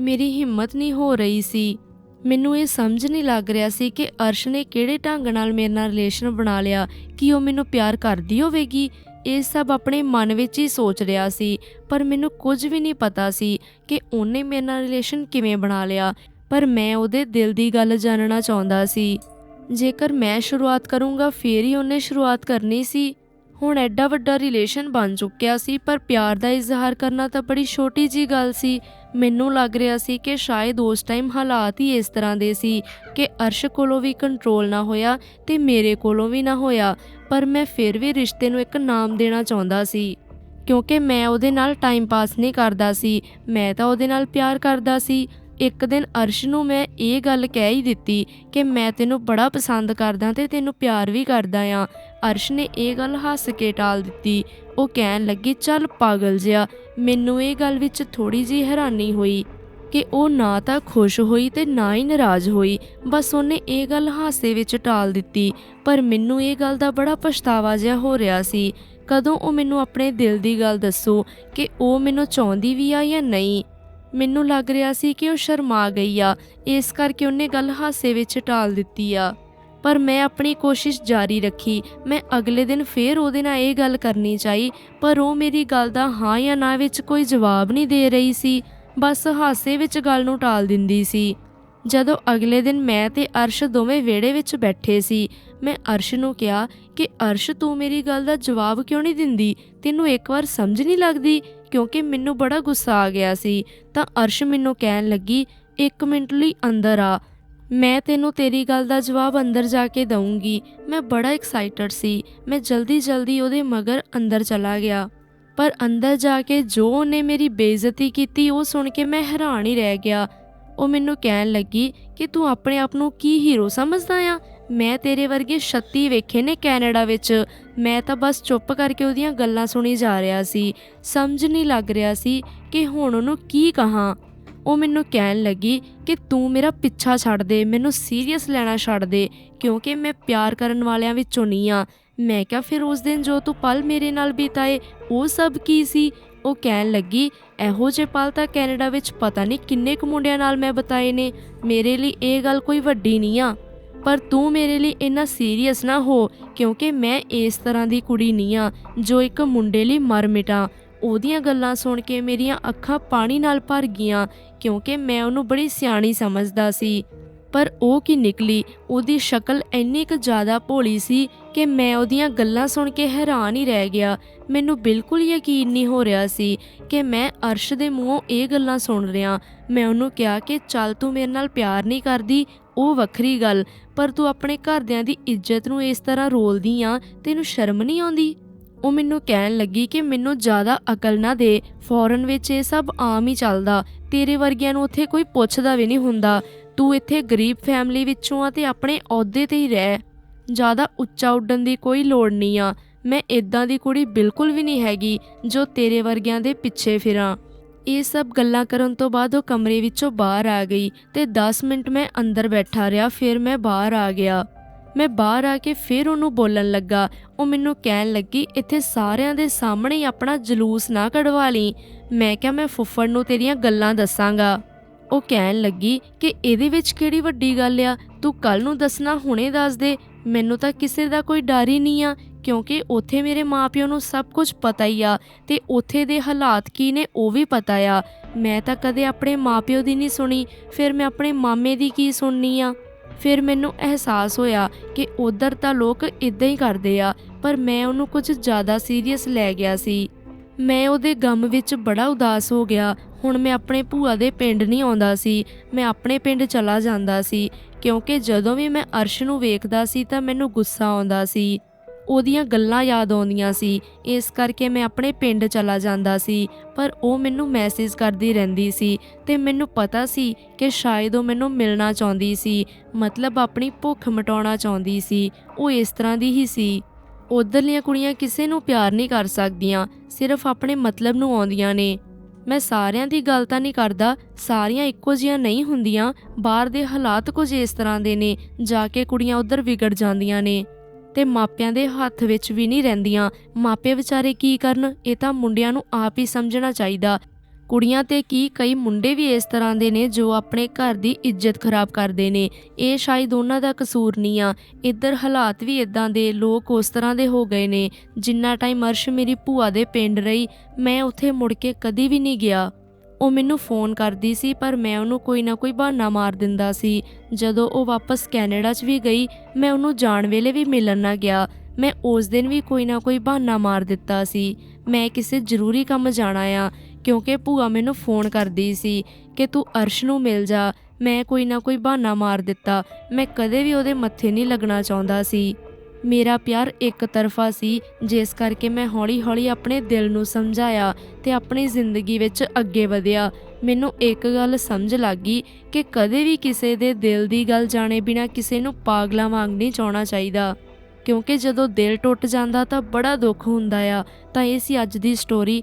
ਮੇਰੀ ਹਿੰਮਤ ਨਹੀਂ ਹੋ ਰਹੀ ਸੀ। ਮੈਨੂੰ ਇਹ ਸਮਝ ਨਹੀਂ ਲੱਗ ਰਿਹਾ ਸੀ ਕਿ ਅਰਸ਼ ਨੇ ਕਿਹੜੇ ਢੰਗ ਨਾਲ ਮੇਰੇ ਨਾਲ ਰਿਲੇਸ਼ਨ ਬਣਾ ਲਿਆ, ਕਿ ਉਹ ਮੈਨੂੰ ਪਿਆਰ ਕਰਦੀ ਹੋਵੇਗੀ। ਇਹ ਸਭ ਆਪਣੇ ਮਨ ਵਿੱਚ ਹੀ ਸੋਚ ਰਿਹਾ ਸੀ, ਪਰ ਮੈਨੂੰ ਕੁਝ ਵੀ ਨਹੀਂ ਪਤਾ ਸੀ ਕਿ ਉਹਨੇ ਮੇਰੇ ਨਾਲ ਰਿਲੇਸ਼ਨ ਕਿਵੇਂ ਬਣਾ ਲਿਆ। ਪਰ ਮੈਂ ਉਹਦੇ ਦਿਲ ਦੀ ਗੱਲ ਜਾਣਨਾ ਚਾਹੁੰਦਾ ਸੀ। ਜੇਕਰ ਮੈਂ ਸ਼ੁਰੂਆਤ ਕਰੂੰਗਾ, ਫੇਰ ਹੀ ਉਹਨੇ ਸ਼ੁਰੂਆਤ ਕਰਨੀ ਸੀ। ਹੁਣ ਐਡਾ ਵੱਡਾ ਰਿਲੇਸ਼ਨ ਬਣ ਚੁੱਕਿਆ ਸੀ, ਪਰ ਪਿਆਰ ਦਾ ਇਜ਼ਹਾਰ ਕਰਨਾ ਤਾਂ ਬੜੀ ਛੋਟੀ ਜੀ ਗੱਲ ਸੀ। ਮੈਨੂੰ ਲੱਗ ਰਿਹਾ ਸੀ ਕਿ ਸ਼ਾਇਦ ਉਸ ਟਾਈਮ ਹਾਲਾਤ ਹੀ ਇਸ ਤਰ੍ਹਾਂ ਦੇ ਸੀ ਕਿ ਅਰਸ਼ ਕੋਲੋਂ ਵੀ ਕੰਟਰੋਲ ਨਾ ਹੋਇਆ ਤੇ ਮੇਰੇ ਕੋਲੋਂ ਵੀ ਨਾ ਹੋਇਆ, ਪਰ ਮੈਂ ਫਿਰ ਵੀ ਰਿਸ਼ਤੇ ਨੂੰ ਇੱਕ ਨਾਮ ਦੇਣਾ ਚਾਹੁੰਦਾ ਸੀ। ਕਿਉਂਕਿ ਮੈਂ ਉਹਦੇ ਨਾਲ ਟਾਈਮ ਪਾਸ ਨਹੀਂ ਕਰਦਾ ਸੀ, ਮੈਂ ਤਾਂ ਉਹਦੇ ਨਾਲ ਪਿਆਰ ਕਰਦਾ ਸੀ। ਇੱਕ ਦਿਨ ਅਰਸ਼ ਨੂੰ ਮੈਂ ਇਹ ਗੱਲ ਕਹਿ ਹੀ ਦਿੱਤੀ ਕਿ ਮੈਂ ਤੈਨੂੰ ਬੜਾ ਪਸੰਦ ਕਰਦਾ ਤੇ ਤੈਨੂੰ ਪਿਆਰ ਵੀ ਕਰਦਾ ਆ। ਅਰਸ਼ ਨੇ ਇਹ ਗੱਲ ਹੱਸ ਕੇ ਟਾਲ ਦਿੱਤੀ। ਉਹ ਕਹਿਣ ਲੱਗੀ, ਚੱਲ ਪਾਗਲ ਜਿਹਾ, ਮੈਨੂੰ ਇਹ ਗੱਲ ਵਿੱਚ ਥੋੜੀ ਜਿਹੀ ਹੈਰਾਨੀ ਹੋਈ ਕਿ ਉਹ ਨਾ ਤਾਂ ਖੁਸ਼ ਹੋਈ ਤੇ ਨਾ ਹੀ ਨਾਰਾਜ਼ ਹੋਈ। ਬਸ ਉਹਨੇ ਇਹ ਗੱਲ ਹਾਸੇ ਵਿੱਚ ਟਾਲ ਦਿੱਤੀ, ਪਰ ਮੈਨੂੰ ਇਹ ਗੱਲ ਦਾ ਬੜਾ ਪਛਤਾਵਾ ਜਿਹਾ ਹੋ ਰਿਹਾ ਸੀ। ਕਦੋਂ ਉਹ ਮੈਨੂੰ ਆਪਣੇ ਦਿਲ ਦੀ ਗੱਲ ਦੱਸੋ ਕਿ ਉਹ ਮੈਨੂੰ ਚਾਹੁੰਦੀ ਵੀ ਆ ਜਾਂ ਨਹੀਂ? ਮੈਨੂੰ ਲੱਗ ਰਿਹਾ ਸੀ ਕਿ ਉਹ ਸ਼ਰਮਾ ਗਈ ਆ। ਇਸ ਕਰਕੇ ਉਹਨੇ ਗੱਲ ਹਾਸੇ ਵਿੱਚ ਟਾਲ ਦਿੱਤੀ ਆ। ਪਰ ਮੈਂ ਆਪਣੀ ਕੋਸ਼ਿਸ਼ ਜਾਰੀ ਰੱਖੀ। ਮੈਂ ਅਗਲੇ ਦਿਨ ਫੇਰ ਉਹਦੇ ਨਾਲ ਇਹ ਗੱਲ ਕਰਨੀ ਚਾਹੀ, ਪਰ ਉਹ ਮੇਰੀ ਗੱਲ ਦਾ ਹਾਂ ਜਾਂ ਨਾ ਵਿੱਚ ਕੋਈ ਜਵਾਬ ਨਹੀਂ ਦੇ ਰਹੀ ਸੀ। ਬਸ ਹਾਸੇ ਵਿੱਚ ਗੱਲ ਨੂੰ ਟਾਲ ਦਿੰਦੀ ਸੀ। ਜਦੋਂ ਅਗਲੇ ਦਿਨ ਮੈਂ ਤੇ ਅਰਸ਼ ਦੋਵੇਂ ਵਿਹੜੇ ਵਿੱਚ ਬੈਠੇ ਸੀ, ਮੈਂ ਅਰਸ਼ ਨੂੰ ਕਿਹਾ ਕਿ, ਅਰਸ਼, ਤੂੰ ਮੇਰੀ ਗੱਲ ਦਾ ਜਵਾਬ ਕਿਉਂ ਨਹੀਂ ਦਿੰਦੀ? ਤੈਨੂੰ ਇੱਕ ਵਾਰ ਸਮਝ ਨਹੀਂ ਲੱਗਦੀ? ਕਿਉਂਕਿ ਮੈਨੂੰ ਬੜਾ ਗੁੱਸਾ ਆ ਗਿਆ ਸੀ, ਤਾਂ ਅਰਸ਼ ਮੈਨੂੰ ਕਹਿਣ ਲੱਗੀ, ਇੱਕ ਮਿੰਟ ਲਈ ਅੰਦਰ ਆ। ਮੈਂ ਤੈਨੂੰ ਤੇਰੀ ਗੱਲ ਦਾ ਜਵਾਬ ਅੰਦਰ ਜਾ ਕੇ ਦਊਂਗੀ। ਮੈਂ ਬੜਾ ਐਕਸਾਈਟਡ ਸੀ। ਮੈਂ ਜਲਦੀ ਜਲਦੀ ਉਹਦੇ ਮਗਰ ਅੰਦਰ ਚਲਾ ਗਿਆ। ਪਰ ਅੰਦਰ ਜਾ ਕੇ ਜੋ ਉਹਨੇ ਮੇਰੀ ਬੇਇੱਜ਼ਤੀ ਕੀਤੀ, ਉਹ ਸੁਣ ਕੇ ਮੈਂ ਹੈਰਾਨ ਹੀ ਰਹਿ ਗਿਆ। ਉਹ ਮੈਨੂੰ ਕਹਿਣ ਲੱਗੀ, ਕਿ ਤੂੰ ਆਪਣੇ ਆਪ ਨੂੰ ਕੀ ਹੀਰੋ ਸਮਝਦਾ ਆ? ਮੈਂ ਤੇਰੇ ਵਰਗੇ 36 ਵੇਖੇ ਨੇ ਕੈਨੇਡਾ ਵਿੱਚ। ਮੈਂ ਤਾਂ ਬਸ ਚੁੱਪ ਕਰਕੇ ਉਹਦੀਆਂ ਗੱਲਾਂ ਸੁਣੀ ਜਾ ਰਿਹਾ ਸੀ। ਸਮਝ ਨਹੀਂ ਲੱਗ ਰਿਹਾ ਸੀ ਕਿ ਹੁਣ ਉਹਨੂੰ ਕੀ ਕਹਾਂ। ਉਹ ਮੈਨੂੰ ਕਹਿਣ ਲੱਗੀ ਕਿ ਤੂੰ ਮੇਰਾ ਪਿੱਛਾ ਛੱਡ ਦੇ, ਮੈਨੂੰ ਸੀਰੀਅਸ ਲੈਣਾ ਛੱਡ ਦੇ, ਕਿਉਂਕਿ ਮੈਂ ਪਿਆਰ ਕਰਨ ਵਾਲਿਆਂ ਵਿੱਚੋਂ ਨਹੀਂ ਆ ਮੈਂ ਕਿਹਾ, ਫਿਰ ਉਸ ਦਿਨ ਜੋ ਤੂੰ ਪਲ ਮੇਰੇ ਨਾਲ ਬਿਤਾਏ, ਉਹ ਸਭ ਕੀ ਸੀ? ਉਹ ਕਹਿਣ ਲੱਗੀ, ਇਹੋ ਜਿਹੇ ਪਲ ਤਾਂ ਕੈਨੇਡਾ ਵਿੱਚ ਪਤਾ ਨਹੀਂ ਕਿੰਨੇ ਕੁ ਮੁੰਡਿਆਂ ਨਾਲ ਮੈਂ ਬਤਾਏ ਨੇ। ਮੇਰੇ ਲਈ ਇਹ ਗੱਲ ਕੋਈ ਵੱਡੀ ਨਹੀਂ ਆ। ਪਰ ਤੂੰ ਮੇਰੇ ਲਈ ਇੰਨਾ ਸੀਰੀਅਸ ਨਾ ਹੋ ਕਿਉਂਕਿ ਮੈਂ ਇਸ ਤਰ੍ਹਾਂ ਦੀ ਕੁੜੀ ਨਹੀਂ ਆ ਜੋ ਇੱਕ ਮੁੰਡੇ ਲਈ ਮਰ ਮਿਟਾਂ। ਉਹਦੀਆਂ ਗੱਲਾਂ ਸੁਣ ਕੇ ਮੇਰੀਆਂ ਅੱਖਾਂ ਪਾਣੀ ਨਾਲ ਭਰ ਗਈਆਂ ਕਿਉਂਕਿ ਮੈਂ ਉਹਨੂੰ ਬੜੀ ਸਿਆਣੀ ਸਮਝਦਾ ਸੀ। ਪਰ ਉਹ ਕੀ ਨਿਕਲੀ? ਉਹਦੀ ਸ਼ਕਲ ਇੰਨੀ ਕੁ ਜ਼ਿਆਦਾ ਭੋਲੀ ਸੀ ਕਿ ਮੈਂ ਉਹਦੀਆਂ ਗੱਲਾਂ ਸੁਣ ਕੇ ਹੈਰਾਨ ਹੀ ਰਹਿ ਗਿਆ। ਮੈਨੂੰ ਬਿਲਕੁਲ ਯਕੀਨ ਨਹੀਂ ਹੋ ਰਿਹਾ ਸੀ ਕਿ ਮੈਂ ਅਰਸ਼ ਦੇ ਮੂੰਹੋਂ ਇਹ ਗੱਲਾਂ ਸੁਣ ਰਿਹਾ। ਮੈਂ ਉਹਨੂੰ ਕਿਹਾ ਕਿ, ਚੱਲ ਤੂੰ ਮੇਰੇ ਨਾਲ ਪਿਆਰ ਨਹੀਂ ਕਰਦੀ, ਉਹ ਵੱਖਰੀ ਗੱਲ, ਪਰ ਤੂੰ ਆਪਣੇ ਘਰਦਿਆਂ ਦੀ ਇੱਜ਼ਤ ਨੂੰ ਇਸ ਤਰ੍ਹਾਂ ਰੋਲਦੀ ਆ, ਤੈਨੂੰ ਸ਼ਰਮ ਨਹੀਂ ਆਉਂਦੀ? ਉਹ ਮੈਨੂੰ ਕਹਿਣ ਲੱਗੀ ਕਿ, ਮੈਨੂੰ ਜ਼ਿਆਦਾ ਅਕਲ ਨਾ ਦੇ, ਫੋਰਨ ਵਿੱਚ ਇਹ ਸਭ ਆਮ ਹੀ ਚੱਲਦਾ, ਤੇਰੇ ਵਰਗਿਆਂ ਨੂੰ ਉੱਥੇ ਕੋਈ ਪੁੱਛਦਾ ਵੀ ਨਹੀਂ ਹੁੰਦਾ। ਤੂੰ ਇੱਥੇ ਗਰੀਬ ਫੈਮਿਲੀ ਵਿੱਚੋਂ ਆ ਤੇ ਆਪਣੇ ਅਹੁਦੇ ਤੇ ਹੀ ਰਹਿ। ਜ਼ਿਆਦਾ ਉੱਚਾ ਉੱਡਣ ਦੀ ਕੋਈ ਲੋੜ ਨਹੀਂ ਆ। ਮੈਂ ਇਦਾਂ ਦੀ ਕੁੜੀ ਬਿਲਕੁਲ ਵੀ ਨਹੀਂ ਹੈਗੀ ਜੋ ਤੇਰੇ ਵਰਗਿਆਂ ਦੇ ਪਿੱਛੇ ਫਿਰਾਂ। ਇਹ ਸਭ ਗੱਲਾਂ ਕਰਨ ਤੋਂ ਬਾਅਦ ਉਹ ਕਮਰੇ ਵਿੱਚੋਂ ਬਾਹਰ ਆ ਗਈ ਤੇ 10 ਮਿੰਟ ਮੈਂ ਅੰਦਰ ਬੈਠਾ ਰਿਹਾ, ਫਿਰ ਮੈਂ ਬਾਹਰ ਆ ਗਿਆ। ਮੈਂ ਬਾਹਰ ਆ ਕੇ ਫਿਰ ਉਹਨੂੰ ਬੋਲਣ ਲੱਗਾ। ਉਹ ਮੈਨੂੰ ਕਹਿਣ ਲੱਗੀ, ਇੱਥੇ ਸਾਰਿਆਂ ਦੇ ਸਾਹਮਣੇ ਆਪਣਾ ਜਲੂਸ ਨਾ ਕਢਵਾ ਲਈ ਮੈਂ ਕਿਹਾ, ਮੈਂ ਫੁੱਫੜ ਨੂੰ ਤੇਰੀਆਂ ਗੱਲਾਂ ਦੱਸਾਂਗਾ। ਉਹ ਕਹਿਣ ਲੱਗੀ ਕਿ ਇਹਦੇ ਵਿੱਚ ਕਿਹੜੀ ਵੱਡੀ ਗੱਲ ਆ? ਤੂੰ ਕੱਲ ਨੂੰ ਦੱਸਣਾ, ਹੁਣੇ ਦੱਸ ਦੇ। ਮੈਨੂੰ ਤਾਂ ਕਿਸੇ ਦਾ ਕੋਈ ਡਰ ਹੀ ਨਹੀਂ ਆ, ਕਿਉਂਕਿ ਉੱਥੇ ਮੇਰੇ ਮਾਪਿਓ ਨੂੰ ਸਭ ਕੁਝ ਪਤਾ ਹੀ ਆ ਤੇ ਉੱਥੇ ਦੇ ਹਾਲਾਤ ਕੀ ਨੇ ਉਹ ਵੀ ਪਤਾ ਆ। ਮੈਂ ਤਾਂ ਕਦੇ ਆਪਣੇ ਮਾਪਿਓ ਦੀ ਨਹੀਂ ਸੁਣੀ, ਫਿਰ ਮੈਂ ਆਪਣੇ ਮਾਮੇ ਦੀ ਕੀ ਸੁਣਨੀ ਆ? ਫਿਰ ਮੈਨੂੰ ਅਹਿਸਾਸ ਹੋਇਆ ਕਿ ਉਧਰ ਤਾਂ ਲੋਕ ਇਦਾਂ ਹੀ ਕਰਦੇ ਆ, ਪਰ ਮੈਂ ਉਹਨੂੰ ਕੁਝ ਜ਼ਿਆਦਾ ਸੀਰੀਅਸ ਲੈ ਗਿਆ ਸੀ। ਮੈਂ ਉਹਦੇ ਗਮ ਵਿੱਚ ਬੜਾ ਉਦਾਸ ਹੋ ਗਿਆ। ਹੁਣ ਮੈਂ ਆਪਣੇ ਭੂਆ ਦੇ ਪਿੰਡ ਨਹੀਂ ਆਉਂਦਾ ਸੀ। ਮੈਂ ਆਪਣੇ ਪਿੰਡ ਚਲਾ ਜਾਂਦਾ ਸੀ। ਕਿਉਂਕਿ ਜਦੋਂ ਵੀ ਮੈਂ ਅਰਸ਼ ਨੂੰ ਵੇਖਦਾ ਸੀ ਤਾਂ ਮੈਨੂੰ ਗੁੱਸਾ ਆਉਂਦਾ ਸੀ। ਉਹਦੀਆਂ ਗੱਲਾਂ ਯਾਦ ਆਉਂਦੀਆਂ ਸੀ। ਇਸ ਕਰਕੇ ਮੈਂ ਆਪਣੇ ਪਿੰਡ ਚਲਾ ਜਾਂਦਾ ਸੀ। ਪਰ ਉਹ ਮੈਨੂੰ ਮੈਸੇਜ ਕਰਦੀ ਰਹਿੰਦੀ ਸੀ ਤੇ ਮੈਨੂੰ ਪਤਾ ਸੀ ਕਿ ਸ਼ਾਇਦ ਉਹ ਮੈਨੂੰ ਮਿਲਣਾ ਚਾਹੁੰਦੀ ਸੀ। ਮਤਲਬ ਆਪਣੀ ਭੁੱਖ ਮਿਟਾਉਣਾ ਚਾਹੁੰਦੀ ਸੀ। ਉਹ ਇਸ ਤਰ੍ਹਾਂ ਦੀ ਹੀ ਸੀ। ਉਧਰਲੀਆਂ ਕੁੜੀਆਂ ਕਿਸੇ ਨੂੰ ਪਿਆਰ ਨਹੀਂ ਕਰ ਸਕਦੀਆਂ, ਸਿਰਫ ਆਪਣੇ ਮਤਲਬ ਨੂੰ ਆਉਂਦੀਆਂ ਨੇ। ਮੈਂ ਸਾਰਿਆਂ ਦੀ ਗੱਲ ਤਾਂ ਨਹੀਂ ਕਰਦਾ, ਸਾਰੀਆਂ ਇੱਕੋ ਜਿਹੀਆਂ ਨਹੀਂ ਹੁੰਦੀਆਂ, ਬਾਹਰ ਦੇ ਹਾਲਾਤ ਕੁਝ ਇਸ ਤਰ੍ਹਾਂ ਦੇ ਨੇ, ਜਾ ਕੇ ਕੁੜੀਆਂ ਉਧਰ ਵਿਗੜ ਜਾਂਦੀਆਂ ਨੇ। ਤੇ ਮਾਪਿਆਂ ਦੇ ਹੱਥ ਵਿੱਚ ਵੀ ਨਹੀਂ ਰਹਿੰਦੀਆਂ, ਮਾਪੇ ਵਿਚਾਰੇ ਕੀ ਕਰਨ, ਇਹ ਤਾਂ ਮੁੰਡਿਆਂ ਨੂੰ ਆਪ ਹੀ ਸਮਝਣਾ ਚਾਹੀਦਾ। ਕੁੜੀਆਂ ਤੇ ਕੀ ਕਈ ਮੁੰਡੇ ਵੀ ਇਸ ਤਰ੍ਹਾਂ ਦੇ ਨੇ ਜੋ ਆਪਣੇ ਘਰ ਦੀ ਇੱਜ਼ਤ ਖਰਾਬ ਕਰਦੇ ਨੇ। ਇਹ ਸ਼ਾਇਦ ਉਹਨਾਂ ਦਾ ਕਸੂਰ ਨਹੀਂ ਆ। ਇੱਧਰ ਹਾਲਾਤ ਵੀ ਇਦਾਂ ਦੇ ਲੋਕ ਉਸ ਤਰ੍ਹਾਂ ਦੇ ਹੋ ਗਏ ਨੇ, ਜਿੰਨਾ ਟਾਈਮ ਅਰਸ਼ ਮੇਰੀ ਭੂਆ ਦੇ ਪਿੰਡ ਰਹੀ, ਮੈਂ ਉੱਥੇ ਮੁੜ ਕੇ ਕਦੀ ਵੀ ਨਹੀਂ ਗਿਆ। ਉਹ ਮੈਨੂੰ ਫੋਨ ਕਰਦੀ ਸੀ, ਪਰ ਮੈਂ ਉਹਨੂੰ ਕੋਈ ਨਾ ਕੋਈ ਬਹਾਨਾ ਮਾਰ ਦਿੰਦਾ ਸੀ। ਜਦੋਂ ਉਹ ਵਾਪਸ ਕੈਨੇਡਾ 'ਚ ਵੀ ਗਈ, ਮੈਂ ਉਹਨੂੰ ਜਾਣ ਵੇਲੇ ਵੀ ਮਿਲਣ ਨਾ ਗਿਆ। ਮੈਂ ਉਸ ਦਿਨ ਵੀ ਕੋਈ ਨਾ ਕੋਈ ਬਹਾਨਾ ਮਾਰ ਦਿੱਤਾ ਸੀ। ਮੈਂ ਕਿਸੇ ਜ਼ਰੂਰੀ ਕੰਮ ਜਾਣਾ ਆ। ਕਿਉਂਕਿ ਭੂਆ ਮੈਨੂੰ ਫੋਨ ਕਰਦੀ ਸੀ ਕਿ ਤੂੰ ਅਰਸ਼ ਨੂੰ ਮਿਲ ਜਾ, ਮੈਂ ਕੋਈ ਨਾ ਕੋਈ ਬਹਾਨਾ ਮਾਰ ਦਿੱਤਾ, ਮੈਂ ਕਦੇ ਵੀ ਉਹਦੇ ਮੱਥੇ ਨਹੀਂ ਲੱਗਣਾ ਚਾਹੁੰਦਾ ਸੀ। ਮੇਰਾ ਪਿਆਰ ਇੱਕ ਤਰਫਾ ਸੀ, ਜਿਸ ਕਰਕੇ ਮੈਂ ਹੌਲੀ-ਹੌਲੀ ਆਪਣੇ ਦਿਲ ਨੂੰ ਸਮਝਾਇਆ ਤੇ ਆਪਣੀ ਜ਼ਿੰਦਗੀ ਵਿੱਚ ਅੱਗੇ ਵਧਿਆ। ਮੈਨੂੰ ਇੱਕ ਗੱਲ ਸਮਝ ਲੱਗੀ ਕਿ ਕਦੇ ਵੀ ਕਿਸੇ ਦੇ ਦਿਲ ਦੀ ਗੱਲ ਜਾਣੇ ਬਿਨਾ ਕਿਸੇ ਨੂੰ ਪਾਗਲਾਂ ਵਾਂਗ ਨਹੀਂ ਚਾਹਣਾ ਚਾਹੀਦਾ। ਕਿਉਂਕਿ ਜਦੋਂ ਦਿਲ ਟੁੱਟ ਜਾਂਦਾ ਤਾਂ ਬੜਾ ਦੁੱਖ ਹੁੰਦਾ ਆ। ਤਾਂ ਇਹ ਸੀ ਅੱਜ ਦੀ ਸਟੋਰੀ